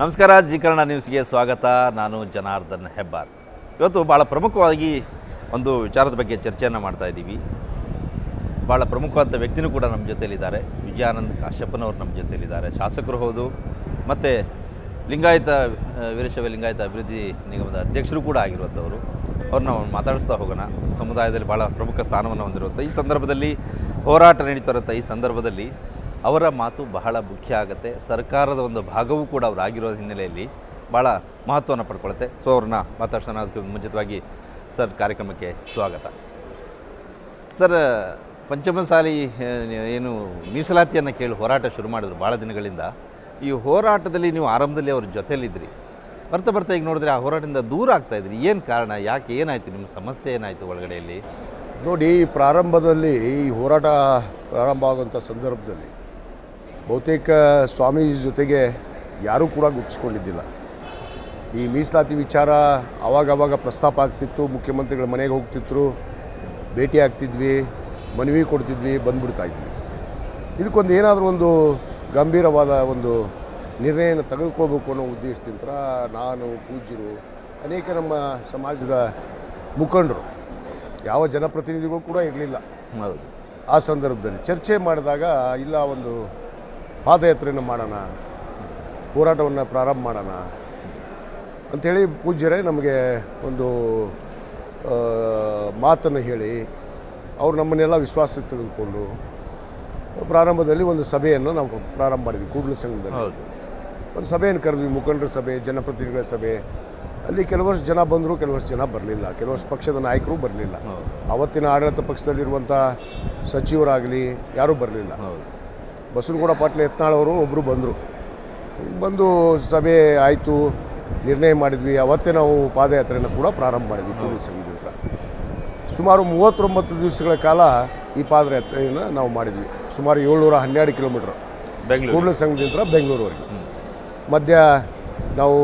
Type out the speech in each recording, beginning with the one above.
ನಮಸ್ಕಾರ ಜಿ ಕನ್ನಡ ನ್ಯೂಸ್ಗೆ ಸ್ವಾಗತ. ನಾನು ಜನಾರ್ದನ್ ಹೆಬ್ಬಾರ್. ಇವತ್ತು ಭಾಳ ಪ್ರಮುಖವಾಗಿ ಒಂದು ವಿಚಾರದ ಬಗ್ಗೆ ಚರ್ಚೆಯನ್ನು ಮಾಡ್ತಾ ಇದ್ದೀವಿ. ಭಾಳ ಪ್ರಮುಖವಾದ ವ್ಯಕ್ತಿನೂ ಕೂಡ ನಮ್ಮ ಜೊತೆಯಲ್ಲಿದ್ದಾರೆ. ವಿಜಯಾನಂದ್ ಕಾಶ್ಯಪ್ಪನವರು ನಮ್ಮ ಜೊತೆಯಲ್ಲಿದ್ದಾರೆ. ಶಾಸಕರು ಹೌದು, ಮತ್ತು ಲಿಂಗಾಯತ ವೀರಶವ ಲಿಂಗಾಯತ ಅಭಿವೃದ್ಧಿ ನಿಗಮದ ಅಧ್ಯಕ್ಷರು ಕೂಡ ಆಗಿರುವಂಥವರು. ಅವ್ರನ್ನ ಮಾತಾಡಿಸ್ತಾ ಹೋಗೋಣ. ಸಮುದಾಯದಲ್ಲಿ ಭಾಳ ಪ್ರಮುಖ ಸ್ಥಾನವನ್ನು ಹೊಂದಿರುವಂಥ ಈ ಸಂದರ್ಭದಲ್ಲಿ ಹೋರಾಟ ನಡೀತಿರುವಂಥ ಈ ಸಂದರ್ಭದಲ್ಲಿ ಅವರ ಮಾತು ಬಹಳ ಮುಖ್ಯ ಆಗುತ್ತೆ. ಸರ್ಕಾರದ ಒಂದು ಭಾಗವೂ ಕೂಡ ಅವ್ರು ಆಗಿರೋ ಹಿನ್ನೆಲೆಯಲ್ಲಿ ಭಾಳ ಮಹತ್ವವನ್ನು ಪಡ್ಕೊಳ್ಳುತ್ತೆ ಸೊ ಅವ್ರನ್ನ ಮಾತಾಡ್ಸೋಣ. ಅದಕ್ಕೆ ಮುಂಚಿತವಾಗಿ ಸರ್ ಕಾರ್ಯಕ್ರಮಕ್ಕೆ ಸ್ವಾಗತ. ಸರ್ ಪಂಚಮಸಾಲಿ ಏನು ಮೀಸಲಾತಿಯನ್ನು ಕೇಳಿ ಹೋರಾಟ ಶುರು ಮಾಡಿದ್ರು ಭಾಳ ದಿನಗಳಿಂದ. ಈ ಹೋರಾಟದಲ್ಲಿ ನೀವು ಆರಂಭದಲ್ಲಿ ಅವ್ರ ಜೊತೆಯಲ್ಲಿದ್ದಿರಿ ಬರ್ತಾ ಬರ್ತಾ ಈಗ ನೋಡಿದ್ರೆ ಆ ಹೋರಾಟದಿಂದ ದೂರ ಆಗ್ತಾ ಇದ್ರಿ. ಏನು ಕಾರಣ? ಯಾಕೆ ಏನಾಯಿತು? ನಿಮ್ಮ ಸಮಸ್ಯೆ ಏನಾಯಿತು ಒಳಗಡೆಯಲ್ಲಿ? ನೋಡಿ ಪ್ರಾರಂಭದಲ್ಲಿ ಈ ಹೋರಾಟ ಪ್ರಾರಂಭ ಆಗುವಂಥ ಸಂದರ್ಭದಲ್ಲಿ ಬಹುತೇಕ ಸ್ವಾಮೀಜಿ ಜೊತೆಗೆ ಯಾರೂ ಕೂಡ ಗುಪ್ಸ್ಕೊಂಡಿದ್ದಿಲ್ಲ ಈ ಮೀಸಲಾತಿ ವಿಚಾರ ಆವಾಗವಾಗ ಪ್ರಸ್ತಾಪ ಆಗ್ತಿತ್ತು ಮುಖ್ಯಮಂತ್ರಿಗಳ ಮನೆಗೆ ಹೋಗ್ತಿದ್ರು ಭೇಟಿ ಆಗ್ತಿದ್ವಿ ಮನವಿ ಕೊಡ್ತಿದ್ವಿ ಬಂದ್ಬಿಡ್ತಾ ಇದ್ವಿ. ಇದಕ್ಕೊಂದು ಏನಾದರೂ ಒಂದು ಗಂಭೀರವಾದ ಒಂದು ನಿರ್ಣಯನ ತೆಗೆದುಕೊಳ್ಬೇಕು ಅನ್ನೋ ಉದ್ದೇಶದಿಂದ ನಾನು ಪೂಜ್ಯರು ಅನೇಕ ನಮ್ಮ ಸಮಾಜದ ಮುಖಂಡರು ಯಾವ ಜನಪ್ರತಿನಿಧಿಗಳು ಕೂಡ ಇರಲಿಲ್ಲ. ಆ ಸಂದರ್ಭದಲ್ಲಿ ಚರ್ಚೆ ಮಾಡಿದಾಗ ಇಲ್ಲ ಒಂದು ಪಾದಯಾತ್ರೆಯನ್ನು ಮಾಡೋಣ ಹೋರಾಟವನ್ನು ಪ್ರಾರಂಭ ಮಾಡೋಣ ಅಂಥೇಳಿ ಪೂಜ್ಯರೇ ನಮಗೆ ಒಂದು ಮಾತನ್ನು ಹೇಳಿ ಅವರು ನಮ್ಮನ್ನೆಲ್ಲ ವಿಶ್ವಾಸ ತೆಗೆದುಕೊಂಡು ಪ್ರಾರಂಭದಲ್ಲಿ ಒಂದು ಸಭೆಯನ್ನು ನಾವು ಪ್ರಾರಂಭ ಮಾಡಿದ್ವಿ ಕೂಡಲ ಸಂಘದಲ್ಲಿ. ಒಂದು ಸಭೆಯನ್ನು ಕರೆದ್ವಿ ಮುಖಂಡರ ಸಭೆ ಜನಪ್ರತಿನಿಧಿಗಳ ಸಭೆ. ಅಲ್ಲಿ ಕೆಲವಷ್ಟು ಜನ ಬಂದರು ಕೆಲವಷ್ಟು ಜನ ಬರಲಿಲ್ಲ ಕೆಲವಷ್ಟು ಪಕ್ಷದ ನಾಯಕರು ಬರಲಿಲ್ಲ. ಅವತ್ತಿನ ಆಡಳಿತ ಪಕ್ಷದಲ್ಲಿರುವಂಥ ಸಚಿವರಾಗಲಿ ಯಾರೂ ಬರಲಿಲ್ಲ. ಬಸವನಗೌಡ ಪಾಟೀಲ್ ಯತ್ನಾಳವರು ಒಬ್ಬರು ಬಂದರು. ಬಂದು ಸಭೆ ಆಯಿತು ನಿರ್ಣಯ ಮಾಡಿದ್ವಿ. ಅವತ್ತೇ ನಾವು ಪಾದಯಾತ್ರೆಯನ್ನು ಕೂಡ ಪ್ರಾರಂಭ ಮಾಡಿದ್ವಿ ಕೂಡಲ ಹತ್ರ. ಸುಮಾರು ಮೂವತ್ತೊಂಬತ್ತು ದಿವಸಗಳ ಕಾಲ ಈ ಪಾದಯಾತ್ರೆಯನ್ನು ನಾವು ಮಾಡಿದ್ವಿ. ಸುಮಾರು ಏಳ್ನೂರ ಹನ್ನೆರಡು ಕಿಲೋಮೀಟ್ರ್. ಬೆಂಗಳೂರು. ಕೂಡಲ ಸಂಘದಿಂದ ಬೆಂಗಳೂರುವರೆಗೆ. ಮಧ್ಯ ನಾವು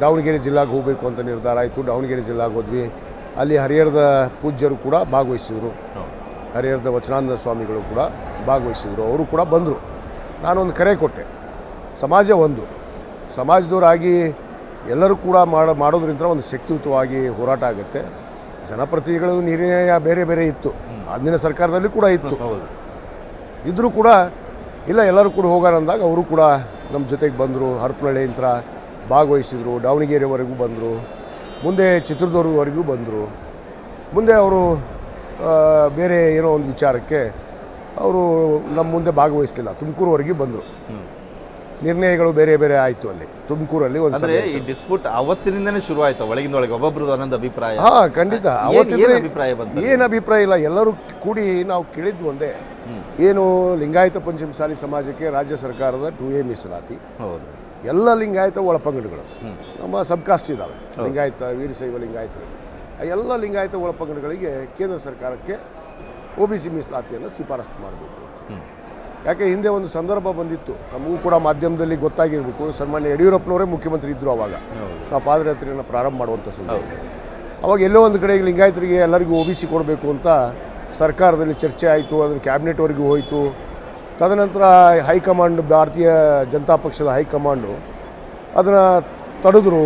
ದಾವಣಗೆರೆ ಜಿಲ್ಲೆಗೆ ಹೋಗಬೇಕು ಅಂತ ನಿರ್ಧಾರ ಆಯಿತು. ದಾವಣಗೆರೆ ಜಿಲ್ಲೆಗೆ ಹೋದ್ವಿ. ಅಲ್ಲಿ ಹರಿಹರದ ಪೂಜ್ಯರು ಕೂಡ ಭಾಗವಹಿಸಿದರು. ಹರಿಹರದ ವಚನಾನಂದ ಸ್ವಾಮಿಗಳು ಕೂಡ ಭಾಗವಹಿಸಿದರು. ಅವರು ಕೂಡ ಬಂದರು. ನಾನೊಂದು ಕರೆ ಕೊಟ್ಟೆ. ಸಮಾಜ ಒಂದು. ಸಮಾಜದವರಾಗಿ ಎಲ್ಲರೂ ಕೂಡ ಮಾಡ ಮಾಡೋದ್ರಿಂದ ಒಂದು ಶಕ್ತಿಯುತವಾಗಿ ಹೋರಾಟ ಆಗುತ್ತೆ. ಜನಪ್ರತಿನಿಧಿಗಳು ನಿರ್ಣಯ ಬೇರೆ ಬೇರೆ ಇತ್ತು. ಅಂದಿನ ಸರ್ಕಾರದಲ್ಲಿ ಕೂಡ ಇತ್ತು. ಇದ್ದರೂ ಕೂಡ ಇಲ್ಲ ಎಲ್ಲರೂ ಕೂಡ ಹೋಗೋಣ ಅಂದಾಗ ಅವರು ಕೂಡ ನಮ್ಮ ಜೊತೆಗೆ ಬಂದರು. ಹರಪನಹಳ್ಳಿಯಿಂದ ಭಾಗವಹಿಸಿದರು. ದಾವಣಗೆರೆವರೆಗೂ ಬಂದರು. ಮುಂದೆ ಚಿತ್ರದುರ್ಗವರೆಗೂ ಬಂದರು. ಮುಂದೆ ಅವರು ಬೇರೆ ಏನೋ ಒಂದು ವಿಚಾರಕ್ಕೆ ಅವರು ನಮ್ಮ ಮುಂದೆ ಭಾಗವಹಿಸಲಿಲ್ಲ. ತುಮಕೂರುವರೆಗೆ ಬಂದರು. ನಿರ್ಣಯಗಳು ಬೇರೆ ಬೇರೆ ಆಯಿತು ಅಲ್ಲಿ. ತುಮಕೂರಲ್ಲಿ ಒಂದು ಅಂದ್ರೆ ಈ ಡಿಸ್ಪ್ಯೂಟ್ ಅವತ್ತಿನಿಂದನೇ ಶುರು ಆಯ್ತು ಒಳಗಿಂದ ಒಳಗೆ ಒಬ್ಬೊಬ್ರದ್ದು ಒಂದೊಂದು ಅಭಿಪ್ರಾಯ. ಹಾಂ ಖಂಡಿತ. ಅವತ್ತಿನ ಅಭಿಪ್ರಾಯ ಬಂತು ಏನು ಅಭಿಪ್ರಾಯ ಇಲ್ಲ. ಎಲ್ಲರೂ ಕೂಡಿ ನಾವು ಕೇಳಿದ್ದು ಒಂದೇ. ಏನು ಲಿಂಗಾಯತ ಪಂಚಮಸಾಲಿ ಸಮಾಜಕ್ಕೆ ರಾಜ್ಯ ಸರ್ಕಾರದ ಟು ಎ ಮೀಸಲಾತಿ. ಹೌದು. ಎಲ್ಲ ಲಿಂಗಾಯತ ಒಳಪಂಗಡಗಳು. ನಮ್ಮ ಸಬ್ ಕಾಸ್ಟ್ ಇದ್ದಾವೆ ಲಿಂಗಾಯತ ವೀರಶೈವ ಲಿಂಗಾಯತರು. ಎಲ್ಲ ಲಿಂಗಾಯತ ಒಳಪಂಗಡಗಳಿಗೆ ಕೇಂದ್ರ ಸರ್ಕಾರಕ್ಕೆ ಒ ಬಿ ಸಿ ಮೀಸಲಾತಿಯನ್ನು ಶಿಫಾರಸು ಮಾಡಬೇಕು. ಯಾಕೆ ಹಿಂದೆ ಒಂದು ಸಂದರ್ಭ ಬಂದಿತ್ತು. ನಮಗೂ ಕೂಡ ಮಾಧ್ಯಮದಲ್ಲಿ ಗೊತ್ತಾಗಿರಬೇಕು. ಸನ್ಮಾನ್ಯ ಯಡಿಯೂರಪ್ಪನವರೇ ಮುಖ್ಯಮಂತ್ರಿ ಇದ್ದರು ಆವಾಗ ಆ ನಾವು ಪಾದಯಾತ್ರೆಯನ್ನು ಪ್ರಾರಂಭ ಮಾಡುವಂಥ ಸಂದರ್ಭ. ಅವಾಗ ಎಲ್ಲೋ ಒಂದು ಕಡೆ ಲಿಂಗಾಯತರಿಗೆ ಎಲ್ಲರಿಗೂ ಒ ಬಿ ಸಿ ಕೊಡಬೇಕು ಅಂತ ಸರ್ಕಾರದಲ್ಲಿ ಚರ್ಚೆ ಆಯಿತು ಅದನ್ನು ಕ್ಯಾಬಿನೆಟ್ವರೆಗೂ ಹೋಯಿತು. ತದನಂತರ ಹೈಕಮಾಂಡ್ ಭಾರತೀಯ ಜನತಾ ಪಕ್ಷದ ಹೈಕಮಾಂಡು ಅದನ್ನು ತಡೆದ್ರು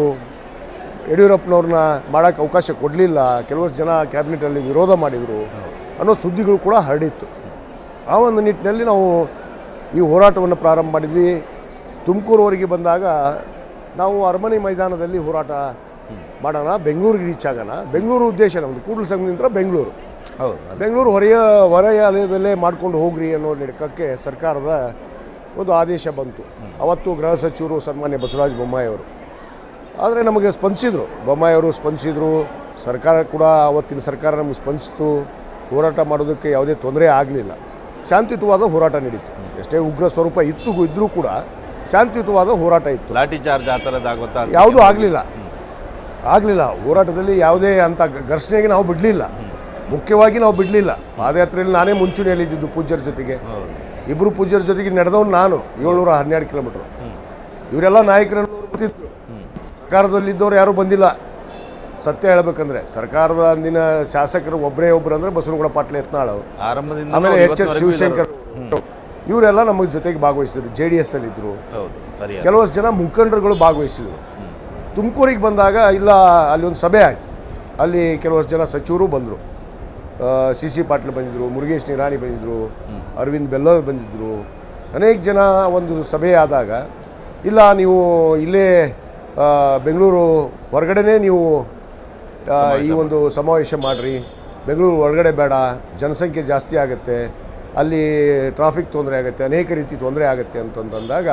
ಯಡಿಯೂರಪ್ಪನವ್ರನ್ನ ಮಾಡೋಕ್ಕೆ ಅವಕಾಶ ಕೊಡಲಿಲ್ಲ. ಕೆಲವಷ್ಟು ಜನ ಕ್ಯಾಬಿನೆಟಲ್ಲಿ ವಿರೋಧ ಮಾಡಿದರು. ಅನ್ನೋ ಸುದ್ದಿಗಳು ಕೂಡ ಹರಡಿತ್ತು. ಆ ಒಂದು ನಿಟ್ಟಿನಲ್ಲಿ ನಾವು ಈ ಹೋರಾಟವನ್ನು ಪ್ರಾರಂಭ ಮಾಡಿದ್ವಿ. ತುಮಕೂರುವರೆಗೆ ಬಂದಾಗ ನಾವು ಅರಮನೆ ಮೈದಾನದಲ್ಲಿ ಹೋರಾಟ ಮಾಡೋಣ ಬೆಂಗಳೂರಿಗೆ ರೀಚ್ ಆಗೋಣ. ಬೆಂಗಳೂರು ಉದ್ದೇಶ ನಮ್ಮದು ಕೂಡಲ ಸಂಘದಿಂದ ಬೆಂಗಳೂರು. ಹೌದು ಬೆಂಗಳೂರು ಹೊರೆಯ ಹೊರೆಯಾಲಯದಲ್ಲೇ ಮಾಡ್ಕೊಂಡು ಹೋಗ್ರಿ ಅನ್ನೋ ಲೆಕ್ಕಕ್ಕೆ ಸರ್ಕಾರದ ಒಂದು ಆದೇಶ ಬಂತು. ಅವತ್ತು ಗೃಹ ಸಚಿವರು ಸನ್ಮಾನ್ಯ ಬಸವರಾಜ ಬೊಮ್ಮಾಯಿ ಅವರು. ಆದರೆ ನಮಗೆ ಸ್ಪಂದಿಸಿದರು. ಬೊಮ್ಮಾಯಿ ಅವರು ಸ್ಪಂದಿಸಿದರು. ಸರ್ಕಾರ ಕೂಡ ಅವತ್ತಿನ ಸರ್ಕಾರ ನಮಗೆ ಸ್ಪಂದಿಸಿತು. ಹೋರಾಟ ಮಾಡೋದಕ್ಕೆ ಯಾವುದೇ ತೊಂದರೆ ಆಗಲಿಲ್ಲ. ಶಾಂತಿಯುತವಾದ ಹೋರಾಟ ನಡೀತು. ಎಷ್ಟೇ ಉಗ್ರ ಸ್ವರೂಪ ಇತ್ತು ಇದ್ದರೂ ಕೂಡ ಶಾಂತಿಯುತವಾದ ಹೋರಾಟ ಇತ್ತು. ಲಾಠಿ ಚಾರ್ಜ್ ಆ ಥರದ ಯಾವುದೂ ಆಗಲಿಲ್ಲ. ಆಗಲಿಲ್ಲ. ಹೋರಾಟದಲ್ಲಿ ಯಾವುದೇ ಅಂಥ ಘರ್ಷಣೆಗೆ ನಾವು ಬಿಡಲಿಲ್ಲ. ಮುಖ್ಯವಾಗಿ ನಾವು ಬಿಡಲಿಲ್ಲ. ಪಾದಯಾತ್ರೆಯಲ್ಲಿ ನಾನೇ ಮುಂಚೂಣಿಯಲ್ಲಿದ್ದು ಪೂಜ್ಯರ ಜೊತೆಗೆ. ಇಬ್ಬರು ಪೂಜ್ಯರ ಜೊತೆಗೆ ನಡೆದವನು ನಾನು ಏಳ್ನೂರ ಹನ್ನೆರಡು ಕಿಲೋಮೀಟ್ರ್. ಇವರೆಲ್ಲ ನಾಯಕರನ್ನು ಗೊತ್ತಿತ್ತು ಸರ್ಕಾರದಲ್ಲಿದ್ದವ್ರು ಯಾರೂ ಬಂದಿಲ್ಲ. ಸತ್ಯ ಹೇಳ್ಬೇಕಂದ್ರೆ ಸರ್ಕಾರದ ಅಂದಿನ ಶಾಸಕರು ಒಬ್ಬರೇ ಒಬ್ರು ಅಂದ್ರೆ ಬಸವನಗೌಡ ಪಾಟೀಲ್ ಯತ್ನಾಳ್ ಆರಂಭದಿಂದ ಆಮೇಲೆ ಎಚ್ ಎಸ್ ಶಿವಶಂಕರ್ ಇವರೆಲ್ಲ ನಮ್ಮ ಜೊತೆಗೆ ಭಾಗವಹಿಸಿದ್ರು. ಜೆ ಡಿ ಎಸ್ ಅಲ್ಲಿ ಇದ್ರು. ಕೆಲವಷ್ಟು ಜನ ಮುಖಂಡರುಗಳು ಭಾಗವಹಿಸಿದರು. ತುಮಕೂರಿಗೆ ಬಂದಾಗ ಇಲ್ಲ ಅಲ್ಲಿ ಒಂದು ಸಭೆ ಆಯಿತು. ಅಲ್ಲಿ ಕೆಲವಷ್ಟು ಜನ ಸಚಿವರು ಬಂದರು. ಸಿ ಸಿ ಪಾಟೀಲ್ ಬಂದಿದ್ದರು ಮುರುಗೇಶ್ ನಿರಾಣಿ ಬಂದಿದ್ದರು ಅರವಿಂದ್ ಬೆಲ್ಲರ್ ಬಂದಿದ್ದರು ಅನೇಕ ಜನ ಒಂದು ಸಭೆ ಆದಾಗ ಇಲ್ಲ ನೀವು ಇಲ್ಲೇ ಬೆಂಗಳೂರು ಹೊರಗಡೆನೇ ನೀವು ಈ ಒಂದು ಸಮಾವೇಶ ಮಾಡಿರಿ. ಬೆಂಗಳೂರು ಹೊರಗಡೆ ಬೇಡ ಜನಸಂಖ್ಯೆ ಜಾಸ್ತಿ ಆಗುತ್ತೆ. ಅಲ್ಲಿ ಟ್ರಾಫಿಕ್ ತೊಂದರೆ ಆಗುತ್ತೆ ಅನೇಕ ರೀತಿ ತೊಂದರೆ ಆಗುತ್ತೆ ಅಂತಂದಾಗ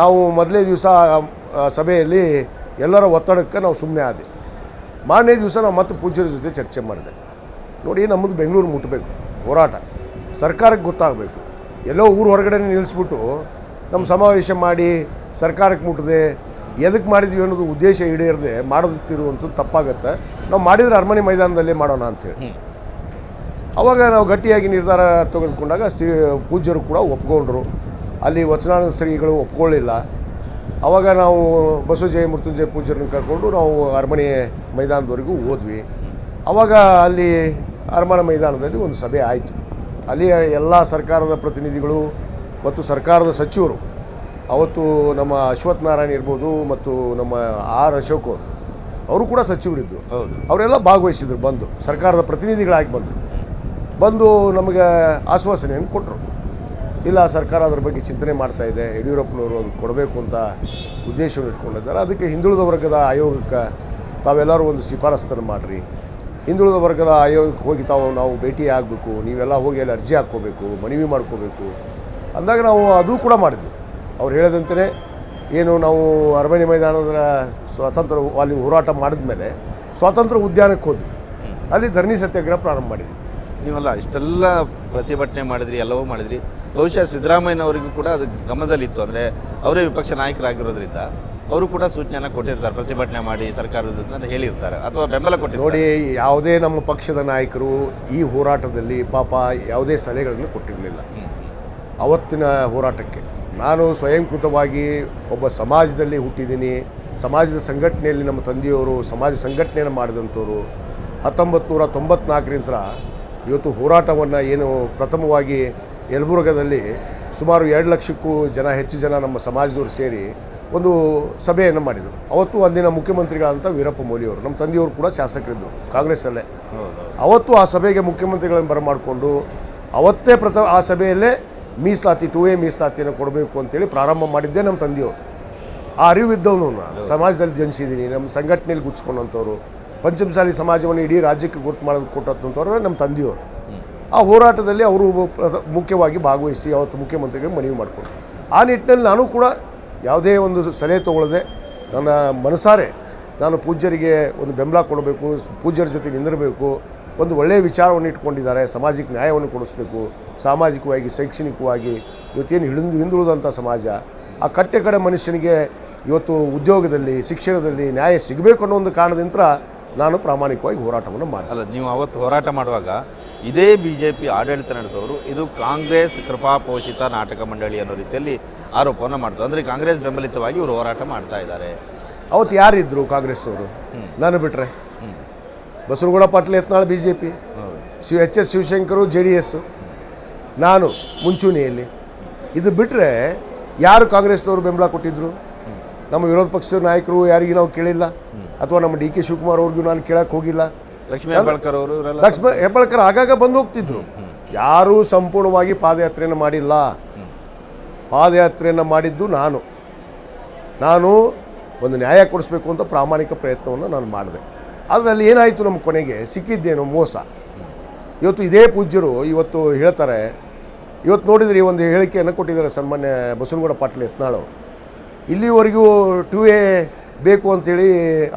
ನಾವು ಮೊದಲೇ ದಿವಸ ಸಭೆಯಲ್ಲಿ ಎಲ್ಲರ ಒತ್ತಡಕ್ಕೆ ನಾವು ಸುಮ್ಮನೆ ಆದೆ. ಮಾರನೇ ದಿವಸ ನಾವು ಮತ್ತೆ ಪೂಜ್ಯರ ಜೊತೆ ಚರ್ಚೆ ಮಾಡಿದೆ. ನೋಡಿ ನಮ್ಮದು ಬೆಂಗಳೂರು ಮುಟ್ಟಬೇಕು ಹೋರಾಟ. ಸರ್ಕಾರಕ್ಕೆ ಗೊತ್ತಾಗಬೇಕು. ಎಲ್ಲೋ ಊರು ಹೊರಗಡೆ ನಿಲ್ಲಿಸ್ಬಿಟ್ಟು ನಮ್ಮ ಸಮಾವೇಶ ಮಾಡಿ ಸರ್ಕಾರಕ್ಕೆ ಮುಟ್ಟದೆ ಎದಕ್ಕೆ ಮಾಡಿದ್ವಿ ಅನ್ನೋದು ಉದ್ದೇಶ ಈಡೇರದೆ ಮಾಡೋದಿರುವಂಥದ್ದು ತಪ್ಪಾಗತ್ತೆ. ನಾವು ಮಾಡಿದ್ರೆ ಅರಮನೆ ಮೈದಾನದಲ್ಲೇ ಮಾಡೋಣ ಅಂತೇಳಿ. ಅವಾಗ ನಾವು ಗಟ್ಟಿಯಾಗಿ ನಿರ್ಧಾರ ತೆಗೆದುಕೊಂಡಾಗ ಶ್ರೀ ಪೂಜ್ಯರು ಕೂಡ ಒಪ್ಕೊಂಡ್ರು. ಅಲ್ಲಿ ವಚನಾನಂದ ಶ್ರೀಗಳು ಒಪ್ಕೊಳ್ಳಿಲ್ಲ. ಅವಾಗ ನಾವು ಬಸವಜಯ ಮೃತ್ಯುಂಜಯ ಪೂಜ್ಯರನ್ನು ಕರ್ಕೊಂಡು ನಾವು ಅರಮನೆ ಮೈದಾನದವರೆಗೂ ಹೋದ್ವಿ. ಅವಾಗ ಅಲ್ಲಿ ಅರಮನೆ ಮೈದಾನದಲ್ಲಿ ಒಂದು ಸಭೆ ಆಯಿತು. ಅಲ್ಲಿ ಎಲ್ಲ ಸರ್ಕಾರದ ಪ್ರತಿನಿಧಿಗಳು ಮತ್ತು ಸರ್ಕಾರದ ಸಚಿವರು ಅವತ್ತು ನಮ್ಮ ಅಶ್ವಥ್ ನಾರಾಯಣ್ ಇರ್ಬೋದು ಮತ್ತು ನಮ್ಮ ಆರ್ ಅಶೋಕ್ ಅವರು ಅವರು ಕೂಡ ಸಚಿವರಿದ್ದರು ಅವರೆಲ್ಲ ಭಾಗವಹಿಸಿದ್ರು ಬಂದು. ಸರ್ಕಾರದ ಪ್ರತಿನಿಧಿಗಳಾಗಿ ಬಂದರು. ಬಂದು ನಮಗೆ ಆಶ್ವಾಸನೆಯನ್ನು ಕೊಟ್ಟರು ಇಲ್ಲ ಸರ್ಕಾರ ಅದ್ರ ಬಗ್ಗೆ ಚಿಂತನೆ ಮಾಡ್ತಾ ಇದೆ ಯಡಿಯೂರಪ್ಪನವರು ಅದು ಕೊಡಬೇಕು ಅಂತ ಉದ್ದೇಶವನ್ನು ಇಟ್ಕೊಂಡಿದ್ದಾರೆ. ಅದಕ್ಕೆ ಹಿಂದುಳಿದ ವರ್ಗದ ಆಯೋಗಕ್ಕೆ ತಾವೆಲ್ಲರೂ ಒಂದು ಶಿಫಾರಸ್ತನ್ನು ಮಾಡಿರಿ. ಹಿಂದುಳಿದ ವರ್ಗದ ಆಯೋಗಕ್ಕೆ ಹೋಗಿ ತಾವು ನಾವು ಭೇಟಿ ಆಗಬೇಕು. ನೀವೆಲ್ಲ ಹೋಗಿ ಅಲ್ಲಿ ಅರ್ಜಿ ಹಾಕ್ಕೋಬೇಕು ಮನವಿ ಮಾಡ್ಕೋಬೇಕು. ಅಂದಾಗ ನಾವು ಅದು ಕೂಡ ಮಾಡಿದ್ವಿ. ಅವ್ರು ಹೇಳದಂತೆಯೇ ಏನು ನಾವು ಅರಮನೆ ಮೈದಾನದ ಸ್ವಾತಂತ್ರ್ಯ ಅಲ್ಲಿ ಹೋರಾಟ ಮಾಡಿದ ಮೇಲೆ ಸ್ವಾತಂತ್ರ್ಯ ಉದ್ಯಾನಕ್ಕೆ ಹೋದ್ವಿ. ಅಲ್ಲಿ ಧರಣಿ ಸತ್ಯಾಗ್ರಹ ಪ್ರಾರಂಭ ಮಾಡಿದ್ವಿ. ನೀವಲ್ಲ ಇಷ್ಟೆಲ್ಲ ಪ್ರತಿಭಟನೆ ಮಾಡಿದ್ರಿ ಎಲ್ಲವೂ ಮಾಡಿದ್ರಿ. ಬಹುಶಃ ಸಿದ್ದರಾಮಯ್ಯನವರಿಗೂ ಕೂಡ ಅದು ಗಮನದಲ್ಲಿತ್ತು. ಅಂದರೆ ಅವರೇ ವಿಪಕ್ಷ ನಾಯಕರಾಗಿರೋದ್ರಿಂದ ಅವರು ಕೂಡ ಸೂಚನೆಯನ್ನು ಕೊಟ್ಟಿರ್ತಾರೆ ಪ್ರತಿಭಟನೆ ಮಾಡಿ ಸರ್ಕಾರದ ಹೇಳಿರ್ತಾರೆ ಅಥವಾ ಬೆಂಬಲ ಕೊಟ್ಟಿರ್ತಾರೆ. ನೋಡಿ ಯಾವುದೇ ನಮ್ಮ ಪಕ್ಷದ ನಾಯಕರು ಈ ಹೋರಾಟದಲ್ಲಿ ಪಾಪ ಯಾವುದೇ ಸಲಹೆಗಳನ್ನು ಕೊಟ್ಟಿರಲಿಲ್ಲ. ಅವತ್ತಿನ ಹೋರಾಟಕ್ಕೆ. ನಾನು ಸ್ವಯಂಕೃತವಾಗಿ ಒಬ್ಬ ಸಮಾಜದಲ್ಲಿ ಹುಟ್ಟಿದ್ದೀನಿ. ಸಮಾಜದ ಸಂಘಟನೆಯಲ್ಲಿ ನಮ್ಮ ತಂದೆಯವರು ಸಮಾಜ ಸಂಘಟನೆಯನ್ನು ಮಾಡಿದಂಥವ್ರು. ಹತ್ತೊಂಬತ್ತು ನೂರ ತೊಂಬತ್ನಾಲ್ಕರಿಂದ ಇವತ್ತು ಹೋರಾಟವನ್ನು ಏನು ಪ್ರಥಮವಾಗಿ ಯಲಬುರ್ಗದಲ್ಲಿ ಸುಮಾರು ಎರಡು ಲಕ್ಷಕ್ಕೂ ಜನ ಹೆಚ್ಚು ಜನ ನಮ್ಮ ಸಮಾಜದವರು ಸೇರಿ ಒಂದು ಸಭೆಯನ್ನು ಮಾಡಿದರು. ಅವತ್ತು ಅಂದಿನ ಮುಖ್ಯಮಂತ್ರಿಗಳಂತ ವೀರಪ್ಪ ಮೊಯ್ಲಿಯವರು ನಮ್ಮ ತಂದೆಯವರು ಕೂಡ ಶಾಸಕರಿದ್ದರು ಕಾಂಗ್ರೆಸ್ಸಲ್ಲೇ. ಅವತ್ತು ಆ ಸಭೆಗೆ ಮುಖ್ಯಮಂತ್ರಿಗಳನ್ನು ಬರಮಾಡಿಕೊಂಡು ಅವತ್ತೇ ಪ್ರಥಮ ಆ ಸಭೆಯಲ್ಲೇ ಮೀಸಲಾತಿ ಟು ಎ ಮೀಸಲಾತಿಯನ್ನು ಕೊಡಬೇಕು ಅಂತೇಳಿ ಪ್ರಾರಂಭ ಮಾಡಿದ್ದೇ ನಮ್ಮ ತಂದೆಯವರು. ಆ ಅರಿವಿದ್ದವನು ನಾನು. ಸಮಾಜದಲ್ಲಿ ಜನಿಸಿದ್ದೀನಿ. ನಮ್ಮ ಸಂಘಟನೆಯಲ್ಲಿ ಗುಚ್ಕೊಂಡಂಥವ್ರು ಪಂಚಮಸಾಲಿ ಸಮಾಜವನ್ನು ಇಡೀ ರಾಜ್ಯಕ್ಕೆ ಗುರುತು ಮಾಡೋದು ಕೊಟ್ಟಂಥವ್ರು ನಮ್ಮ ತಂದೆಯವರು. ಆ ಹೋರಾಟದಲ್ಲಿ ಅವರು ಮುಖ್ಯವಾಗಿ ಭಾಗವಹಿಸಿ ಅವತ್ತು ಮುಖ್ಯಮಂತ್ರಿಗೆ ಮನವಿ ಮಾಡಿಕೊಂಡು ಆ ನಿಟ್ಟಿನಲ್ಲಿ ನಾನು ಕೂಡ ಯಾವುದೇ ಒಂದು ಸಲಹೆ ತಗೊಳ್ಳದೆ ನನ್ನ ಮನಸಾರೆ ನಾನು ಪೂಜ್ಯರಿಗೆ ಒಂದು ಬೆಂಬಲ ಕೊಡಬೇಕು ಪೂಜ್ಯರ ಜೊತೆ ನಿಂದಿರಬೇಕು ಒಂದು ಒಳ್ಳೆಯ ವಿಚಾರವನ್ನು ಇಟ್ಕೊಂಡಿದ್ದಾರೆ ಸಮಾಜಕ್ಕೆ ನ್ಯಾಯವನ್ನು ಕೊಡಿಸ್ಬೇಕು ಸಾಮಾಜಿಕವಾಗಿ ಶೈಕ್ಷಣಿಕವಾಗಿ ಇವತ್ತೇನು ಹಿಡಿದು ಹಿಂದುಳಿದಂಥ ಸಮಾಜ ಆ ಕಟ್ಟೆ ಕಡೆ ಮನುಷ್ಯನಿಗೆ ಇವತ್ತು ಉದ್ಯೋಗದಲ್ಲಿ ಶಿಕ್ಷಣದಲ್ಲಿ ನ್ಯಾಯ ಸಿಗಬೇಕು ಅನ್ನೋ ಒಂದು ಕಾರಣದಿಂದ ನಾನು ಪ್ರಾಮಾಣಿಕವಾಗಿ ಹೋರಾಟವನ್ನು ಮಾಡಿ ಅಲ್ಲ ನೀವು ಅವತ್ತು ಹೋರಾಟ ಮಾಡುವಾಗ ಇದೇ ಬಿ ಜೆ ಪಿ ಆಡಳಿತ ನಡೆಸೋರು ಇದು ಕಾಂಗ್ರೆಸ್ ಕೃಪಾಪೋಷಿತ ನಾಟಕ ಮಂಡಳಿ ಅನ್ನೋ ರೀತಿಯಲ್ಲಿ ಆರೋಪವನ್ನು ಮಾಡ್ತಾರೆ. ಅಂದರೆ ಕಾಂಗ್ರೆಸ್ ಬೆಂಬಲಿತವಾಗಿ ಇವರು ಹೋರಾಟ ಮಾಡ್ತಾ ಇದ್ದಾರೆ. ಅವತ್ತು ಯಾರಿದ್ದರು ಕಾಂಗ್ರೆಸ್ ಅವರು ನಾನು ಬಿಟ್ಟರೆ. Basanagouda Patil Yatnal B J P Shiva H S Shivashankar J D S ನಾನು ಮುಂಚೂಣಿಯಲ್ಲಿ. ಇದು ಬಿಟ್ಟರೆ ಯಾರು ಕಾಂಗ್ರೆಸ್ನವರು ಬೆಂಬಲ ಕೊಟ್ಟಿದ್ದರು ನಮ್ಮ ವಿರೋಧ ಪಕ್ಷದ ನಾಯಕರು ಯಾರಿಗೂ ನಾವು ಕೇಳಿಲ್ಲ. ಅಥವಾ ನಮ್ಮ ಡಿ ಕೆ ಶಿವಕುಮಾರ್ ಅವ್ರಿಗೂ ನಾನು ಕೇಳಕ್ಕೆ ಹೋಗಿಲ್ಲ. ಲಕ್ಷ್ಮೀ ಹೆಬ್ಬಾಳ್ಕರ್ ಅವರು ಲಕ್ಷ್ಮೀ ಲಕ್ಷ್ಮಣ ಹೆಬ್ಬಾಳ್ಕರ್ ಆಗಾಗ ಬಂದು ಹೋಗ್ತಿದ್ರು. ಯಾರೂ ಸಂಪೂರ್ಣವಾಗಿ ಪಾದಯಾತ್ರೆಯನ್ನು ಮಾಡಿಲ್ಲ. ಪಾದಯಾತ್ರೆಯನ್ನು ಮಾಡಿದ್ದು ನಾನು. ನಾನು ಒಂದು ನ್ಯಾಯ ಕೊಡಿಸ್ಬೇಕು ಅಂತ ಪ್ರಾಮಾಣಿಕ ಪ್ರಯತ್ನವನ್ನು ನಾನು ಮಾಡಿದೆ. ಆದರೆ ಅಲ್ಲಿ ಏನಾಯಿತು ನಮ್ಮ ಕೊನೆಗೆ? ಸಿಕ್ಕಿದ್ದೇನು ಮೋಸ? ಇವತ್ತು ಇದೇ ಪೂಜ್ಯರು ಇವತ್ತು ಹೇಳ್ತಾರೆ ಇವತ್ತು ನೋಡಿದರೆ ಈ ಒಂದು ಹೇಳಿಕೆಯನ್ನು ಕೊಟ್ಟಿದ್ದಾರೆ ಸನ್ಮಾನ್ಯ ಬಸವನಗೌಡ ಪಾಟೀಲ್ ಯತ್ನಾಳ್ ಇಲ್ಲಿವರೆಗೂ ಟು ಎ ಬೇಕು ಅಂತೇಳಿ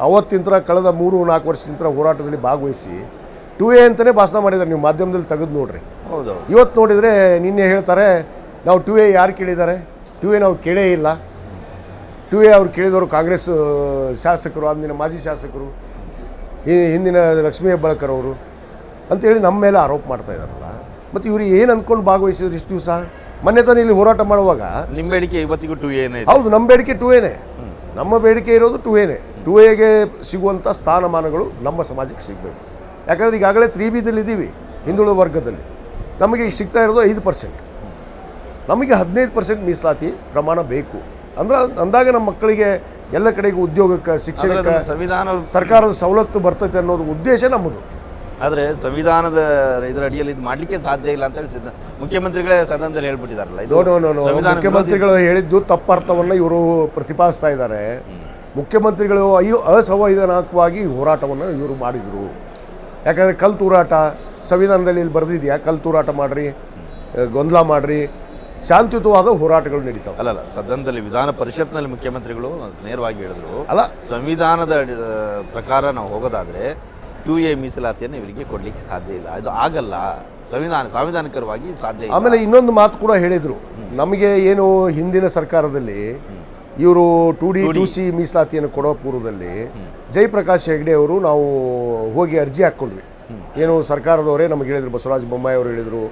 ಅವತ್ತಿಂತ ಕಳೆದ ಮೂರು ನಾಲ್ಕು ವರ್ಷದಿಂದ ಹೋರಾಟದಲ್ಲಿ ಭಾಗವಹಿಸಿ ಟು ಎ ಅಂತಲೇ ಭಾಷಣ ಮಾಡಿದ್ದಾರೆ. ನೀವು ಮಾಧ್ಯಮದಲ್ಲಿ ತೆಗೆದು ನೋಡ್ರಿ. ಹೌದು ಇವತ್ತು ನೋಡಿದರೆ ನಿನ್ನೆ ಹೇಳ್ತಾರೆ ನಾವು ಟು ಎ ಯಾರು ಕೇಳಿದ್ದಾರೆ? ಟು ಎ ನಾವು ಕೇಳೇ ಇಲ್ಲ. ಟು ಎ ಅವ್ರು ಕೇಳಿದವರು ಕಾಂಗ್ರೆಸ್ ಶಾಸಕರು ಅಂದಿನ ಮಾಜಿ ಶಾಸಕರು. ಈ ಹಿಂದಿನ ಲಕ್ಷ್ಮೀ ಹೆಬ್ಬಾಳ್ಕರ್ ಅವರು ಅಂತೇಳಿ ನಮ್ಮ ಮೇಲೆ ಆರೋಪ ಮಾಡ್ತಾ ಇದ್ದಾರಲ್ಲ. ಮತ್ತು ಇವರು ಏನು ಅಂದ್ಕೊಂಡು ಭಾಗವಹಿಸಿದ್ರು ಇಷ್ಟು ದಿವಸ? ಮೊನ್ನೆ ತಾನೇ ಇಲ್ಲಿ ಹೋರಾಟ ಮಾಡುವಾಗ? ನಿಮ್ಮ ಬೇಡಿಕೆ ಇವತ್ತಿಗೂ ಟು ಏನೇ ಹೌದು ನಮ್ಮ ಬೇಡಿಕೆ ಟು ಏನೇ ನಮ್ಮ ಬೇಡಿಕೆ ಇರೋದು ಟು ಏನೇ ಟು ಎಗೆ ಸಿಗುವಂಥ ಸ್ಥಾನಮಾನಗಳು ನಮ್ಮ ಸಮಾಜಕ್ಕೆ ಸಿಗಬೇಕು. ಯಾಕಂದರೆ ಈಗಾಗಲೇ ತ್ರೀ ಬಿದಲ್ಲಿ ಇದ್ದೀವಿ ಹಿಂದುಳಿದ ವರ್ಗದಲ್ಲಿ. ನಮಗೆ ಈಗ ಸಿಗ್ತಾ ಇರೋದು ಐದು ಪರ್ಸೆಂಟ್ ನಮಗೆ ಹದಿನೈದು ಪರ್ಸೆಂಟ್ ಮೀಸಲಾತಿ ಪ್ರಮಾಣ ಬೇಕು. ಅಂದ್ರೆ ಅಂದಾಗ ನಮ್ಮ ಮಕ್ಕಳಿಗೆ ಎಲ್ಲ ಕಡೆಗೂ ಉದ್ಯೋಗಕ್ಕೆ ಶಿಕ್ಷಣಕ್ಕೆ ಸಂವಿಧಾನ ಸರ್ಕಾರದ ಸವಲತ್ತು ಬರ್ತೈತೆ ಅನ್ನೋದು ಉದ್ದೇಶ ನಮ್ಮದು. ಆದರೆ ಸಂವಿಧಾನದ ಇದರ ಅಡಿಯಲ್ಲಿ ಇದು ಮಾಡಲಿಕ್ಕೆ ಸಾಧ್ಯ ಇಲ್ಲ ಅಂತ ಹೇಳಿ ಮುಖ್ಯಮಂತ್ರಿಗಳೇ ಸದನದಲ್ಲಿ ಹೇಳ್ಬಿಟ್ಟಿದಾರಲ್ಲ ಇದು ನೋ ನೋ ನೋ ನೋ ಮುಖ್ಯಮಂತ್ರಿಗಳು ಹೇಳಿದ್ದು ತಪ್ಪರ್ಥವನ್ನು ಇವರು ಪ್ರತಿಪಾದಿಸ್ತಾ ಇದ್ದಾರೆ. ಮುಖ್ಯಮಂತ್ರಿಗಳು ಅಯ್ಯೋ ಅಸಂವಿಧಾನಾತ್ಮಕವಾಗಿ ಹೋರಾಟವನ್ನು ಇವರು ಮಾಡಿದರು. ಯಾಕಂದರೆ ಕಲ್ ತೂರಾಟ ಸಂವಿಧಾನದಲ್ಲಿ ಇಲ್ಲಿ ಬರೆದಿದೆಯಾ? ಕಲ್ ತೂರಾಟ ಮಾಡಿರಿ ಗೊಂದಲ ಮಾಡ್ರಿ ಶಾಂತಿಯುತವಾದ ಹೋರಾಟಗಳು ನಡೀತಾವೆ. ಅಲ್ಲಲ್ಲ ಸದನದಲ್ಲಿ ವಿಧಾನ ಪರಿಷತ್ನಲ್ಲಿ ಮುಖ್ಯಮಂತ್ರಿಗಳು ನೇರವಾಗಿ ಹೇಳಿದ್ರು. ಅಲ್ಲ. ಸಂವಿಧಾನದ ಪ್ರಕಾರ ನಾವು ಹೋಗೋದಾದ್ರೆ ಟು ಎ ಮೀಸಲಾತಿಯನ್ನು ಇವರಿಗೆ ಕೊಡ್ಲಿಕ್ಕೆ ಸಾಧ್ಯ ಇಲ್ಲ. ಅದು ಆಗಲ್ಲ. ಸಂವಿಧಾನ ಸಾಂವಿಧಾನಿಕರವಾಗಿ ಸಾಧ್ಯ ಆಮೇಲೆ ಇನ್ನೊಂದು ಮಾತು ಕೂಡ ಹೇಳಿದರು. ನಮಗೆ ಏನು ಹಿಂದಿನ ಸರ್ಕಾರದಲ್ಲಿ ಇವರು ಟು ಡಿ ಟು ಸಿ ಮೀಸಲಾತಿಯನ್ನು ಕೊಡೋ ಪೂರ್ವದಲ್ಲಿ ಜಯಪ್ರಕಾಶ್ ಹೆಗ್ಡೆ ಅವರು ನಾವು ಹೋಗಿ ಅರ್ಜಿ ಹಾಕ್ಕೊಂಡ್ವಿ. ಏನು ಸರ್ಕಾರದವರೇ ನಮಗೆ ಹೇಳಿದರು ಬಸವರಾಜ ಬೊಮ್ಮಾಯಿ ಅವರು ಹೇಳಿದರು